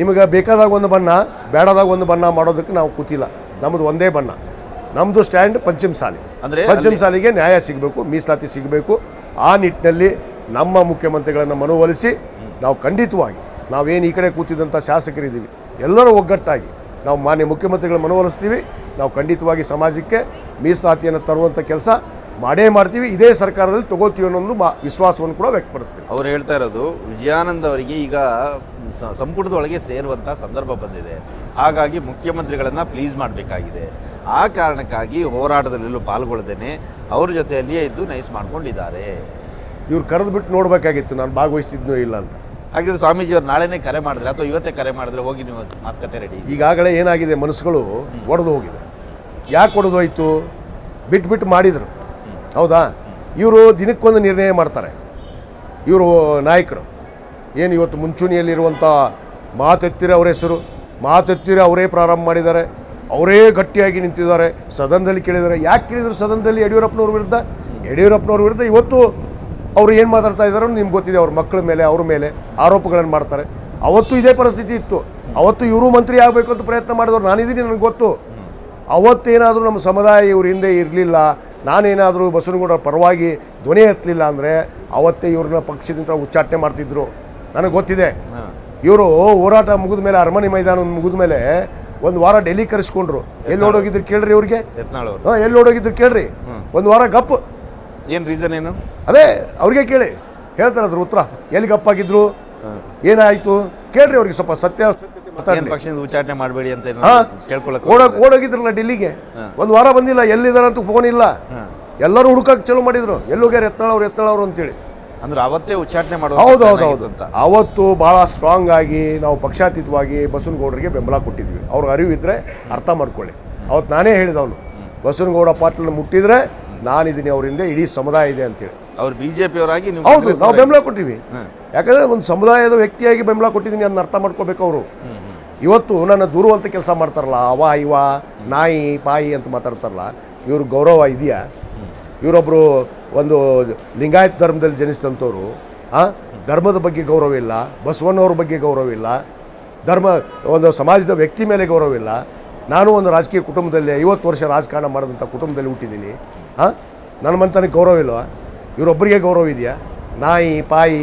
ನಿಮಗೆ ಬೇಕಾದಾಗ ಒಂದು ಬಣ್ಣ ಬೇಡದಾಗ ಒಂದು ಬಣ್ಣ ಮಾಡೋದಕ್ಕೆ ನಾವು ಕೂತಿಲ್ಲ. ನಮ್ಮದು ಒಂದೇ ಬಣ್ಣ. ನಮ್ಮದು ಸ್ಟ್ಯಾಂಡ್ ಪಂಚಮ ಸಾಲಿ. ಅಂದರೆ ಪಂಚಮ ಸಾಲಿಗೆ ನ್ಯಾಯ ಸಿಗಬೇಕು ಮೀಸಲಾತಿ ಸಿಗಬೇಕು. ಆ ನಿಟ್ಟಿನಲ್ಲಿ ನಮ್ಮ ಮುಖ್ಯಮಂತ್ರಿಗಳನ್ನು ಮನವೊಲಿಸಿ ನಾವು ಖಂಡಿತವಾಗಿ ನಾವೇನು ಈ ಕಡೆ ಕೂತಿದ್ದಂಥ ಶಾಸಕರಿದ್ದೀವಿ ಎಲ್ಲರೂ ಒಗ್ಗಟ್ಟಾಗಿ ನಾವು ಮಾನ್ಯ ಮುಖ್ಯಮಂತ್ರಿಗಳ ಮನವೊಲಿಸ್ತೀವಿ. ನಾವು ಖಂಡಿತವಾಗಿ ಸಮಾಜಕ್ಕೆ ಮೀಸಲಾತಿಯನ್ನು ತರುವಂಥ ಕೆಲಸ ಮಾಡೇ ಮಾಡ್ತೀವಿ. ಇದೇ ಸರ್ಕಾರದಲ್ಲಿ ತಗೋತೀವಿ ಅನ್ನೋ ಒಂದು ಮಾ ವಿಶ್ವಾಸವನ್ನು ಕೂಡ ವ್ಯಕ್ತಪಡಿಸ್ತೀವಿ. ಅವ್ರು ಹೇಳ್ತಾ ಇರೋದು ವಿಜಯಾನಂದ ಅವರಿಗೆ ಈಗ ಸಂಪುಟದೊಳಗೆ ಸೇರುವಂಥ ಸಂದರ್ಭ ಬಂದಿದೆ. ಹಾಗಾಗಿ ಮುಖ್ಯಮಂತ್ರಿಗಳನ್ನ ಪ್ಲೀಸ್ ಮಾಡಬೇಕಾಗಿದೆ. ಆ ಕಾರಣಕ್ಕಾಗಿ ಹೋರಾಟದಲ್ಲೆಲ್ಲೂ ಪಾಲ್ಗೊಳ್ಳದೇನೆ. ಅವ್ರ ಜೊತೆಯಲ್ಲಿಯೇ ಇದ್ದು ನೈಸ್ ಮಾಡ್ಕೊಂಡಿದ್ದಾರೆ. ಇವ್ರು ಕರೆದು ಬಿಟ್ಟು ನೋಡಬೇಕಾಗಿತ್ತು ನಾನು ಭಾಗವಹಿಸ್ತಿದ್ನೋ ಇಲ್ಲ ಅಂತ. ಹಾಗಿದ್ರೆ ಸ್ವಾಮೀಜಿಯವ್ರು ನಾಳೆನೇ ಕರೆ ಮಾಡಿದ್ರೆ ಅಥವಾ ಇವತ್ತೇ ಕರೆ ಮಾಡಿದ್ರೆ ಹೋಗಿ ನೀವು ಮಾತುಕತೆ ರೆಡಿ. ಈಗಾಗಲೇ ಏನಾಗಿದೆ ಮನಸ್ಸುಗಳು ಒಡೆದು ಹೋಗಿದೆ. ಯಾಕೆ ಒಡೆದು ಹೋಯ್ತು? ಬಿಟ್ಟು ಬಿಟ್ಟು ಮಾಡಿದರು. ಹೌದಾ? ಇವರು ದಿನಕ್ಕೊಂದು ನಿರ್ಣಯ ಮಾಡ್ತಾರೆ. ಇವರು ನಾಯಕರು. ಏನು ಇವತ್ತು ಮುಂಚೂಣಿಯಲ್ಲಿರುವಂಥ ಮಾತೆತ್ತಿರ ಅವರ ಹೆಸರು ಮಾತೆತ್ತಿರ ಅವರೇ ಪ್ರಾರಂಭ ಮಾಡಿದ್ದಾರೆ. ಅವರೇ ಗಟ್ಟಿಯಾಗಿ ನಿಂತಿದ್ದಾರೆ. ಸದನದಲ್ಲಿ ಕೇಳಿದ್ದಾರೆ ಯಾಕೆ ಕೇಳಿದ್ರು ಸದನದಲ್ಲಿ ಯಡಿಯೂರಪ್ಪನವ್ರ ವಿರುದ್ಧ? ಯಡಿಯೂರಪ್ಪನವ್ರ ವಿರುದ್ಧ ಇವತ್ತು ಅವರು ಏನು ಮಾತಾಡ್ತಾ ಇದ್ದಾರೋ ನಿಮ್ಗೆ ಗೊತ್ತಿದೆ ಅವ್ರ ಮಕ್ಕಳ ಮೇಲೆ ಅವ್ರ ಮೇಲೆ ಆರೋಪಗಳನ್ನು ಮಾಡ್ತಾರೆ. ಅವತ್ತು ಇದೇ ಪರಿಸ್ಥಿತಿ ಇತ್ತು. ಅವತ್ತು ಇವರು ಮಂತ್ರಿ ಆಗಬೇಕು ಅಂತ ಪ್ರಯತ್ನ ಮಾಡಿದವ್ರು ನಾನಿದ್ದೀನಿ ನನಗೆ ಗೊತ್ತು. ಅವತ್ತೇನಾದರೂ ನಮ್ಮ ಸಮುದಾಯ ಇವ್ರ ಹಿಂದೆ ಇರಲಿಲ್ಲ ನಾನೇನಾದರೂ ಬಸವನಗೌಡರ ಪರವಾಗಿ ಧ್ವನಿ ಎತ್ತಲಿಲ್ಲ ಅಂದರೆ ಅವತ್ತೇ ಇವ್ರನ್ನ ಪಕ್ಷದಿಂದ ಉಚ್ಚಾಟನೆ ಮಾಡ್ತಿದ್ರು. ನನಗೆ ಗೊತ್ತಿದೆ. ಇವರು ಹೋರಾಟ ಮುಗಿದ ಮೇಲೆ ಅರಮನೆ ಮೈದಾನ ಮುಗಿದ ಮೇಲೆ ಒಂದು ವಾರ ಡೆಲ್ಲಿ ಕರೆಸ್ಕೊಂಡ್ರು. ಎಲ್ಲಿ ಓಡೋಗಿದ್ರು ಕೇಳ್ರಿ ಅವ್ರಿಗೆ? ಹಾಂ ಎಲ್ಲಿ ಓಡೋಗಿದ್ರು ಕೇಳ್ರಿ. ಒಂದು ವಾರ ಗಪ್. ಏನು ರೀಸನ್ ಏನು? ಅದೇ ಅವ್ರಿಗೆ ಕೇಳಿ. ಹೇಳ್ತಾರೆ ಅದ್ರ ಉತ್ತರ. ಎಲ್ಲಿ ಗಪ್ಪಾಗಿದ್ರು ಏನಾಯ್ತು? ಕೇಳ್ರಿ ಅವ್ರಿಗೆ ಸ್ವಲ್ಪ ಸತ್ಯ ಉಚ್ಚಾಟನೆ ಮಾಡಬೇಡಿ ಅಂತ ಓಡೋಗ್ ಓಡೋಗಿದ್ರಲ್ಲ ಡೆಲ್ಲಿಗೆ? ಒಂದು ವಾರ ಬಂದಿಲ್ಲ ಎಲ್ಲಿದಾರಂತ ಫೋನ್ ಇಲ್ಲ. ಎಲ್ಲರೂ ಹುಡುಕಕ್ಕೆ ಚಲೋ ಮಾಡಿದ್ರು. ಎಲ್ಲೋಗ್ಯಾರ ಎತ್ತಾಳವ್ರು ಎತ್ತಾಳವ್ರು ಅಂತೇಳಿ. ಅಂದ್ರೆ ಅವತ್ತೇ ಉಚ್ಚಾಟನೆ ಮಾಡೋದು ಹೌದು ಹೌದು ಹೌದು. ಅಂತ. ಅವತ್ತು ಭಾಳ ಸ್ಟ್ರಾಂಗ್ ಆಗಿ ನಾವು ಪಕ್ಷಾತೀತವಾಗಿ ಬಸವನಗೌಡರಿಗೆ ಬೆಂಬಲ ಕೊಟ್ಟಿದ್ವಿ. ಅವ್ರಿಗೆ ಅರಿವಿದ್ರೆ ಅರ್ಥ ಮಾಡ್ಕೊಳ್ಳಿ. ಅವತ್ತು ನಾನೇ ಹೇಳಿದವನು ಬಸವನಗೌಡ ಪಾಟೀಲ್ ಮುಟ್ಟಿದ್ರೆ ನಾನಿದ್ದೀನಿ ಅವರಿಂದ ಇಡೀ ಸಮುದಾಯ ಇದೆ ಅಂತೇಳಿ ಅವ್ರು ಬಿಜೆಪಿಯವರಾಗಿ ಹೌದು ನಾವು ಬೆಂಬಲ ಕೊಟ್ಟಿವಿ. ಯಾಕಂದ್ರೆ ಒಂದು ಸಮುದಾಯದ ವ್ಯಕ್ತಿಯಾಗಿ ಬೆಂಬಲ ಕೊಟ್ಟಿದ್ದೀನಿ ಅದನ್ನ ಅರ್ಥ ಮಾಡ್ಕೋಬೇಕು ಅವರು. ಇವತ್ತು ನನ್ನ ದೂರುವಂಥ ಕೆಲಸ ಮಾಡ್ತಾರಲ್ಲ ಅವ ಇವ ನಾಯಿ ಪಾಯಿ ಅಂತ ಮಾತಾಡ್ತಾರಲ್ಲ ಇವ್ರ ಗೌರವ ಇದೆಯಾ? ಇವರೊಬ್ಬರು ಒಂದು ಲಿಂಗಾಯತ್ ಧರ್ಮದಲ್ಲಿ ಜನಿಸಿದಂಥವ್ರು ಧರ್ಮದ ಬಗ್ಗೆ ಗೌರವ ಇಲ್ಲ, ಬಸವಣ್ಣವ್ರ ಬಗ್ಗೆ ಗೌರವ ಇಲ್ಲ, ಧರ್ಮ, ಒಂದು ಸಮಾಜದ ವ್ಯಕ್ತಿ ಮೇಲೆ ಗೌರವ ಇಲ್ಲ. ನಾನು ಒಂದು ರಾಜಕೀಯ ಕುಟುಂಬದಲ್ಲಿ ಐವತ್ತು ವರ್ಷ ರಾಜಕಾರಣ ಮಾಡಿದಂಥ ಕುಟುಂಬದಲ್ಲಿ ಹುಟ್ಟಿದ್ದೀನಿ. ಹಾಂ ನನ್ನ ಮಂತನಿಗೆ ಗೌರವ ಇಲ್ವಾ? ಇವರೊಬ್ಬರಿಗೆ ಗೌರವ ಇದೆಯಾ? ನಾಯಿ, ಪಾಯಿ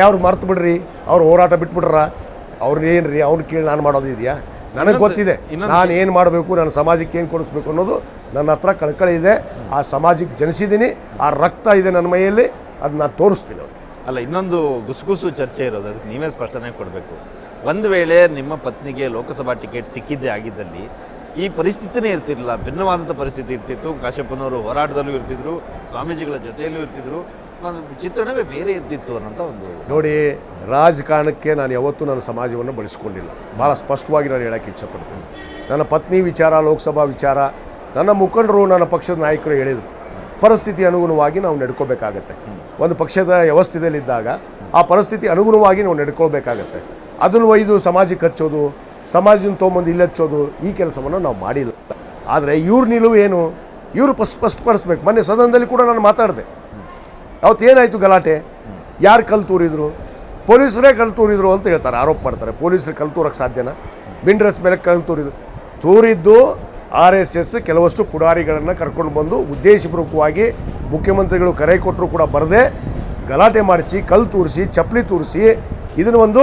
ಯಾವ್ರು ಮರ್ತು ಬಿಡ್ರಿ? ಅವ್ರು ಹೋರಾಟ ಬಿಟ್ಬಿಟ್ರ ಏನು ರೀ ಅವ್ರನ್ನ ಕೇಳಿ ನಾನು ಮಾಡೋದು ಇದೆಯಾ? ನನಗೆ ಗೊತ್ತಿದೆ. ನಾನು ಏನು ಮಾಡಬೇಕು ನನ್ನ ಸಮಾಜಕ್ಕೆ ಏನು ಕೊಡಿಸ್ಬೇಕು ಅನ್ನೋದು ನನ್ನ ಹತ್ರ ಕಳ್ಕಳಿ ಇದೆ. ಆ ಸಮಾಜಕ್ಕೆ ಜನಿಸಿದ್ದೀನಿ. ಆ ರಕ್ತ ಇದೆ ನನ್ನ ಮೈಯಲ್ಲಿ. ಅದನ್ನ ತೋರಿಸ್ತೀನಿ ಅವ್ರಿಗೆ. ಅಲ್ಲ ಇನ್ನೊಂದು ಗುಸುಗುಸು ಚರ್ಚೆ ಇರೋದು. ಅದಕ್ಕೆ ನೀವೇ ಸ್ಪಷ್ಟನೆ ಕೊಡಬೇಕು. ಒಂದು ವೇಳೆ ನಿಮ್ಮ ಪತ್ನಿಗೆ ಲೋಕಸಭಾ ಟಿಕೆಟ್ ಸಿಕ್ಕಿದ್ದೇ ಆಗಿದ್ದಲ್ಲಿ ಈ ಪರಿಸ್ಥಿತಿನೇ ಇರ್ತಿರಲಿಲ್ಲ. ಭಿನ್ನವಾದಂಥ ಪರಿಸ್ಥಿತಿ ಇರ್ತಿತ್ತು. ಕಾಶ್ಯಪ್ಪನವರು ಹೋರಾಟದಲ್ಲೂ ಇರ್ತಿದ್ರು. ಸ್ವಾಮೀಜಿಗಳ ಜೊತೆಯಲ್ಲೂ ಇರ್ತಿದ್ರು. ಚಿತ್ರಣವೇ ಬೇರೆ ಇರ್ತಿತ್ತು ಅನ್ನೋಂಥ ಒಂದು ನೋಡಿ, ರಾಜಕಾರಣಕ್ಕೆ ನಾನು ಯಾವತ್ತೂ ನನ್ನ ಸಮಾಜವನ್ನು ಬಳಸ್ಕೊಂಡಿಲ್ಲ. ಭಾಳ ಸ್ಪಷ್ಟವಾಗಿ ನಾನು ಹೇಳೋಕ್ಕೆ ಇಚ್ಛಪಡ್ತೀನಿ. ನನ್ನ ಪತ್ನಿ ವಿಚಾರ, ಲೋಕಸಭಾ ವಿಚಾರ, ನನ್ನ ಮುಖಂಡರು, ನನ್ನ ಪಕ್ಷದ ನಾಯಕರು ಹೇಳಿದರು. ಪರಿಸ್ಥಿತಿ ಅನುಗುಣವಾಗಿ ನಾವು ನಡ್ಕೋಬೇಕಾಗತ್ತೆ. ಒಂದು ಪಕ್ಷದ ವ್ಯವಸ್ಥೆಯಲ್ಲಿದ್ದಾಗ ಆ ಪರಿಸ್ಥಿತಿ ಅನುಗುಣವಾಗಿ ನಾವು ನಡ್ಕೊಳ್ಬೇಕಾಗತ್ತೆ. ಅದನ್ನು ಒಯ್ದು ಸಮಾಜಕ್ಕೆ ಹಚ್ಚೋದು, ಸಮಾಜದಿಂದ ತೊಗೊಂಬಂದು ಇಲ್ಲಿ ಹಚ್ಚೋದು, ಈ ಕೆಲಸವನ್ನು ನಾವು ಮಾಡಿಲ್ಲ. ಆದರೆ ಇವ್ರ ನಿಲುವು ಏನು? ಇವರು ಸ್ಪಷ್ಟಪಡಿಸ್ಬೇಕು. ಮೊನ್ನೆ ಸದನದಲ್ಲಿ ಕೂಡ ನಾನು ಮಾತಾಡಿದೆ. ಅವತ್ತು ಏನಾಯಿತು ಗಲಾಟೆ? ಯಾರು ಕಲ್ ತೂರಿದ್ರು? ಪೊಲೀಸರೇ ಕಲ್ ತೂರಿದ್ರು ಅಂತ ಹೇಳ್ತಾರೆ, ಆರೋಪ ಮಾಡ್ತಾರೆ. ಪೊಲೀಸರು ಕಲ್ ತೂರಕ್ಕೆ ಸಾಧ್ಯನಾ? ಬಿಂಡ್ರಸ್ ಮೇಲೆ ಕಲ್ ತೂರಿದ್ರು. ತೂರಿದ್ದು ಆರ್ ಎಸ್ ಎಸ್ ಕೆಲವಷ್ಟು ಪುಡಾರಿಗಳನ್ನು ಕರ್ಕೊಂಡು ಬಂದು ಉದ್ದೇಶಪೂರ್ವಕವಾಗಿ ಮುಖ್ಯಮಂತ್ರಿಗಳು ಕರೆ ಕೊಟ್ಟರು ಕೂಡ ಬರದೆ ಗಲಾಟೆ ಮಾಡಿಸಿ ಕಲ್ ತೂರಿಸಿ, ಚಪ್ಪಲಿ ತೂರಿಸಿ ಇದನ್ನು ಒಂದು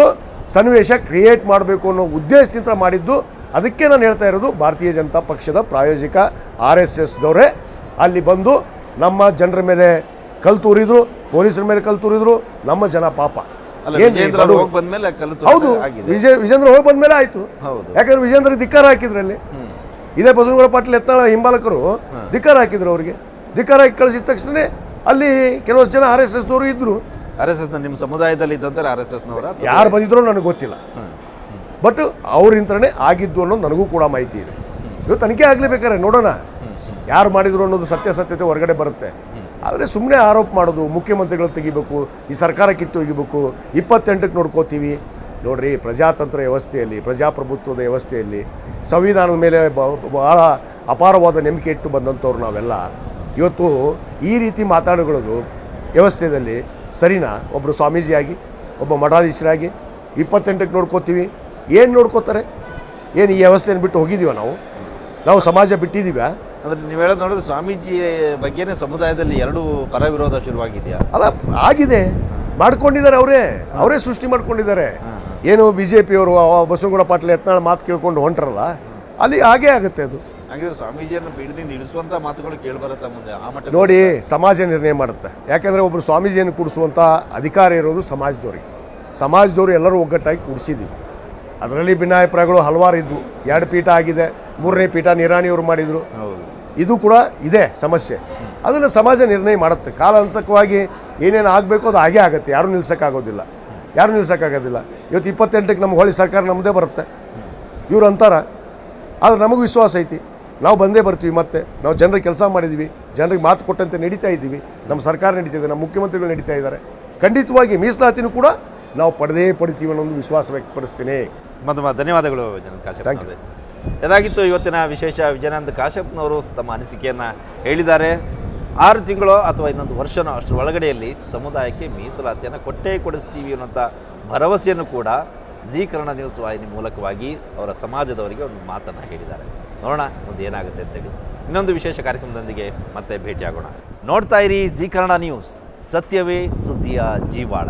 ಸನ್ನಿವೇಶ ಕ್ರಿಯೇಟ್ ಮಾಡಬೇಕು ಅನ್ನೋ ಉದ್ದೇಶದಿಂದ ಮಾಡಿದ್ದು. ಅದಕ್ಕೆ ನಾನು ಹೇಳ್ತಾ ಇರೋದು, ಭಾರತೀಯ ಜನತಾ ಪಕ್ಷದ ಪ್ರಾಯೋಜಕ ಆರ್ ಎಸ್ ಎಸ್ದವರೇ ಅಲ್ಲಿ ಬಂದು ನಮ್ಮ ಜನರ ಮೇಲೆ ಕಲ್ ತೂರಿದ್ರು ಪೊಲೀಸರ ಮೇಲೆ ಕಲ್ ತೂರಿದ್ರು ನಮ್ಮ ಜನ ಪಾಪ. ಅಲ್ಲ ಹೌದು ವಿಜಯ ವಿಜೇಂದ್ರ ಹೋಗಿ ಬಂದ್ಮೇಲೆ ಆಯ್ತು. ಯಾಕಂದ್ರೆ ವಿಜೇಂದ್ರ ಧಿಕ್ಕಾರ ಹಾಕಿದ್ರಲ್ಲಿ. ಇದೇ ಬಸವನಗೌಡ ಪಾಟೀಲ್ ಎತ್ತಾಳ ಹಿಂಬಾಲಕರು ಧಿಕ್ಕಾರ ಹಾಕಿದ್ರು ಅವ್ರಿಗೆ. ಧಿಕ್ಕಾರ ಹಾಕಿ ಕಳಿಸಿದ ತಕ್ಷಣ ಅಲ್ಲಿ ಕೆಲವಷ್ಟು ಜನ ಆರ್ ಎಸ್ ಎಸ್ ದೂರು ಇದ್ರು. ಆರ್ ಎಸ್ ಎಸ್ ನಿಮ್ಮ ಸಮುದಾಯದಲ್ಲಿ ಇದ್ದಂತಾರೆ ಆರ್ ಎಸ್ ಎಸ್ನವರ ಯಾರು ಬಂದಿದ್ರು ನನಗೆ ಗೊತ್ತಿಲ್ಲ. ಬಟ್ ಅವ್ರಿಂದನೇ ಆಗಿದ್ದು ಅನ್ನೋದು ನನಗೂ ಕೂಡ ಮಾಹಿತಿ ಇದೆ. ಇವತ್ತು ತನಿಖೆ ಆಗಲೇಬೇಕಾರೆ ನೋಡೋಣ. ಯಾರು ಮಾಡಿದ್ರು ಅನ್ನೋದು ಸತ್ಯಾಸತ್ಯತೆ ಹೊರಗಡೆ ಬರುತ್ತೆ. ಆದರೆ ಸುಮ್ಮನೆ ಆರೋಪ ಮಾಡೋದು ಮುಖ್ಯಮಂತ್ರಿಗಳು ತೆಗಿಬೇಕು, ಈ ಸರ್ಕಾರ ಕಿತ್ತು ಒಗಿಬೇಕು ಇಪ್ಪತ್ತೆಂಟಕ್ಕೆ ನೋಡ್ಕೋತೀವಿ. ನೋಡ್ರಿ, ಪ್ರಜಾತಂತ್ರ ವ್ಯವಸ್ಥೆಯಲ್ಲಿ, ಪ್ರಜಾಪ್ರಭುತ್ವದ ವ್ಯವಸ್ಥೆಯಲ್ಲಿ, ಸಂವಿಧಾನದ ಮೇಲೆ ಬಹಳ ಅಪಾರವಾದ ನಂಬಿಕೆ ಇಟ್ಟು ಬಂದಂಥವ್ರು ನಾವೆಲ್ಲ. ಇವತ್ತು ಈ ರೀತಿ ಮಾತಾಡೋದು ವ್ಯವಸ್ಥೆಯಲ್ಲಿ ಸರಿನಾ? ಒಬ್ಬರು ಸ್ವಾಮೀಜಿಯಾಗಿ, ಒಬ್ಬ ಮಠಾಧೀಶರಾಗಿ ಇಪ್ಪತ್ತೆಂಟಕ್ಕೆ ನೋಡ್ಕೋತೀವಿ. ಏನು ನೋಡ್ಕೋತಾರೆ? ಏನು ಈ ವ್ಯವಸ್ಥೆಯನ್ನು ಬಿಟ್ಟು ಹೋಗಿದ್ದೀವ ನಾವು? ನಾವು ಸಮಾಜ ಬಿಟ್ಟಿದ್ದೀವಾ? ಅಂದ್ರೆ ನೀವು ಹೇಳೋದು ನೋಡಿದ್ರೆ ಸ್ವಾಮೀಜಿ ಬಗ್ಗೆನೇ ಸಮುದಾಯದಲ್ಲಿ ಎರಡು ಪರ ವಿರೋಧ ಶುರುವಾಗಿದೆಯಾ? ಅಲ್ಲ ಆಗಿದೆ. ಮಾಡ್ಕೊಂಡಿದ್ದಾರೆ ಅವರೇ. ಅವರೇ ಸೃಷ್ಟಿ ಮಾಡ್ಕೊಂಡಿದ್ದಾರೆ. ಏನು ಬಿ ಜೆ ಪಿಯವರು ಬಸವನಗೌಡ ಪಾಟೀಲ್ ಯತ್ನಾಳ್ ಮಾತು ಕೇಳ್ಕೊಂಡು ಹೊಂಟ್ರಲ್ಲ ಅಲ್ಲಿ ಹಾಗೆ ಆಗುತ್ತೆ ಅದು. ಹಾಗಿದ್ರೆ ಸ್ವಾಮೀಜಿಯನ್ನು ಮಾತುಗಳು ಮುಂದೆ? ಆ ಮಟ್ಟ ನೋಡಿ ಸಮಾಜ ನಿರ್ಣಯ ಮಾಡುತ್ತೆ. ಯಾಕಂದರೆ ಒಬ್ಬರು ಸ್ವಾಮೀಜಿಯನ್ನು ಕೂಡಿಸುವಂಥ ಅಧಿಕಾರ ಇರೋದು ಸಮಾಜದವ್ರಿಗೆ. ಸಮಾಜದವರು ಎಲ್ಲರೂ ಒಗ್ಗಟ್ಟಾಗಿ ಕೂಡಿಸಿದ್ದೀವಿ ಅದರಲ್ಲಿ ಭಿನ್ನಾಭಿಪ್ರಾಯಗಳು ಹಲವಾರು ಇದ್ವು. ಎರಡು ಪೀಠ ಆಗಿದೆ. ಮೂರನೇ ಪೀಠ ನಿರಾಣಿಯವರು ಮಾಡಿದರು. ಹೌದು. ಇದು ಕೂಡ ಇದೆ ಸಮಸ್ಯೆ. ಅದನ್ನು ಸಮಾಜ ನಿರ್ಣಯ ಮಾಡುತ್ತೆ. ಕಾಲಾಂತಕವಾಗಿ ಏನೇನು ಆಗಬೇಕು ಅದು ಹಾಗೇ ಆಗುತ್ತೆ. ಯಾರೂ ನಿಲ್ಸೋಕ್ಕಾಗೋದಿಲ್ಲ. ಯಾರೂ ನಿಲ್ಸೋಕ್ಕಾಗೋದಿಲ್ಲ. ಇವತ್ತು ಇಪ್ಪತ್ತೆಂಟಕ್ಕೆ ನಮ್ಮ ಹೋಳಿ ಸರ್ಕಾರ ನಮ್ಮದೇ ಬರುತ್ತೆ. ಇವರು ಅಂತಾರ. ಆದರೆ ನಮಗೂ ವಿಶ್ವಾಸ ಐತಿ. ನಾವು ಬಂದೇ ಬರ್ತೀವಿ ಮತ್ತೆ. ನಾವು ಜನರಿಗೆ ಕೆಲಸ ಮಾಡಿದ್ದೀವಿ ಜನರಿಗೆ ಮಾತು ಕೊಟ್ಟಂತೆ ನಡೀತಾ ಇದ್ದೀವಿ. ನಮ್ಮ ಸರ್ಕಾರ ನಡೀತಾ ಇದೆ. ನಮ್ಮ ಮುಖ್ಯಮಂತ್ರಿಗಳು ನಡೀತಾ ಇದ್ದಾರೆ. ಖಂಡಿತವಾಗಿ ಮೀಸಲಾತಿನೂ ಕೂಡ ನಾವು ಪಡೆದೇ ಪಡಿತೀವಿ ಅನ್ನೋ ಒಂದು ವಿಶ್ವಾಸ ವ್ಯಕ್ತಪಡಿಸ್ತೀನಿ. ತುಂಬ ತುಂಬ ಧನ್ಯವಾದಗಳು ಥ್ಯಾಂಕ್ ಯು. ಇದಾಗಿತ್ತು ಇವತ್ತಿನ ವಿಶೇಷ ವಿಜಯಾನಂದ ಕಾಶ್ಯಪ್ನವರು ತಮ್ಮ ಅನಿಸಿಕೆಯನ್ನು ಹೇಳಿದ್ದಾರೆ. ಆರು ತಿಂಗಳು ಅಥವಾ ಇನ್ನೊಂದು ವರ್ಷನೋ ಅಷ್ಟರ ಒಳಗಡೆಯಲ್ಲಿ ಸಮುದಾಯಕ್ಕೆ ಮೀಸಲಾತಿಯನ್ನು ಕೊಟ್ಟೇ ಕೊಡಿಸ್ತೀವಿ ಅನ್ನೋಂಥ ಭರವಸೆಯನ್ನು ಕೂಡ ಜೀ ಕನ್ನಡ ನ್ಯೂಸ್ ವಾಹಿನಿ ಮೂಲಕವಾಗಿ ಅವರ ಸಮಾಜದವರಿಗೆ ಒಂದು ಮಾತನ್ನು ಹೇಳಿದ್ದಾರೆ. ನೋಡೋಣ ಮುಂದೆ ಏನಾಗುತ್ತೆ ಅಂತೇಳಿ ಇನ್ನೊಂದು ವಿಶೇಷ ಕಾರ್ಯಕ್ರಮದೊಂದಿಗೆ ಮತ್ತೆ ಭೇಟಿಯಾಗೋಣ. ನೋಡ್ತಾ ಇರಿ ಜೀ ಕನ್ನಡ ನ್ಯೂಸ್. ಸತ್ಯವೇ ಸುದ್ದಿಯ ಜೀವಾಳ.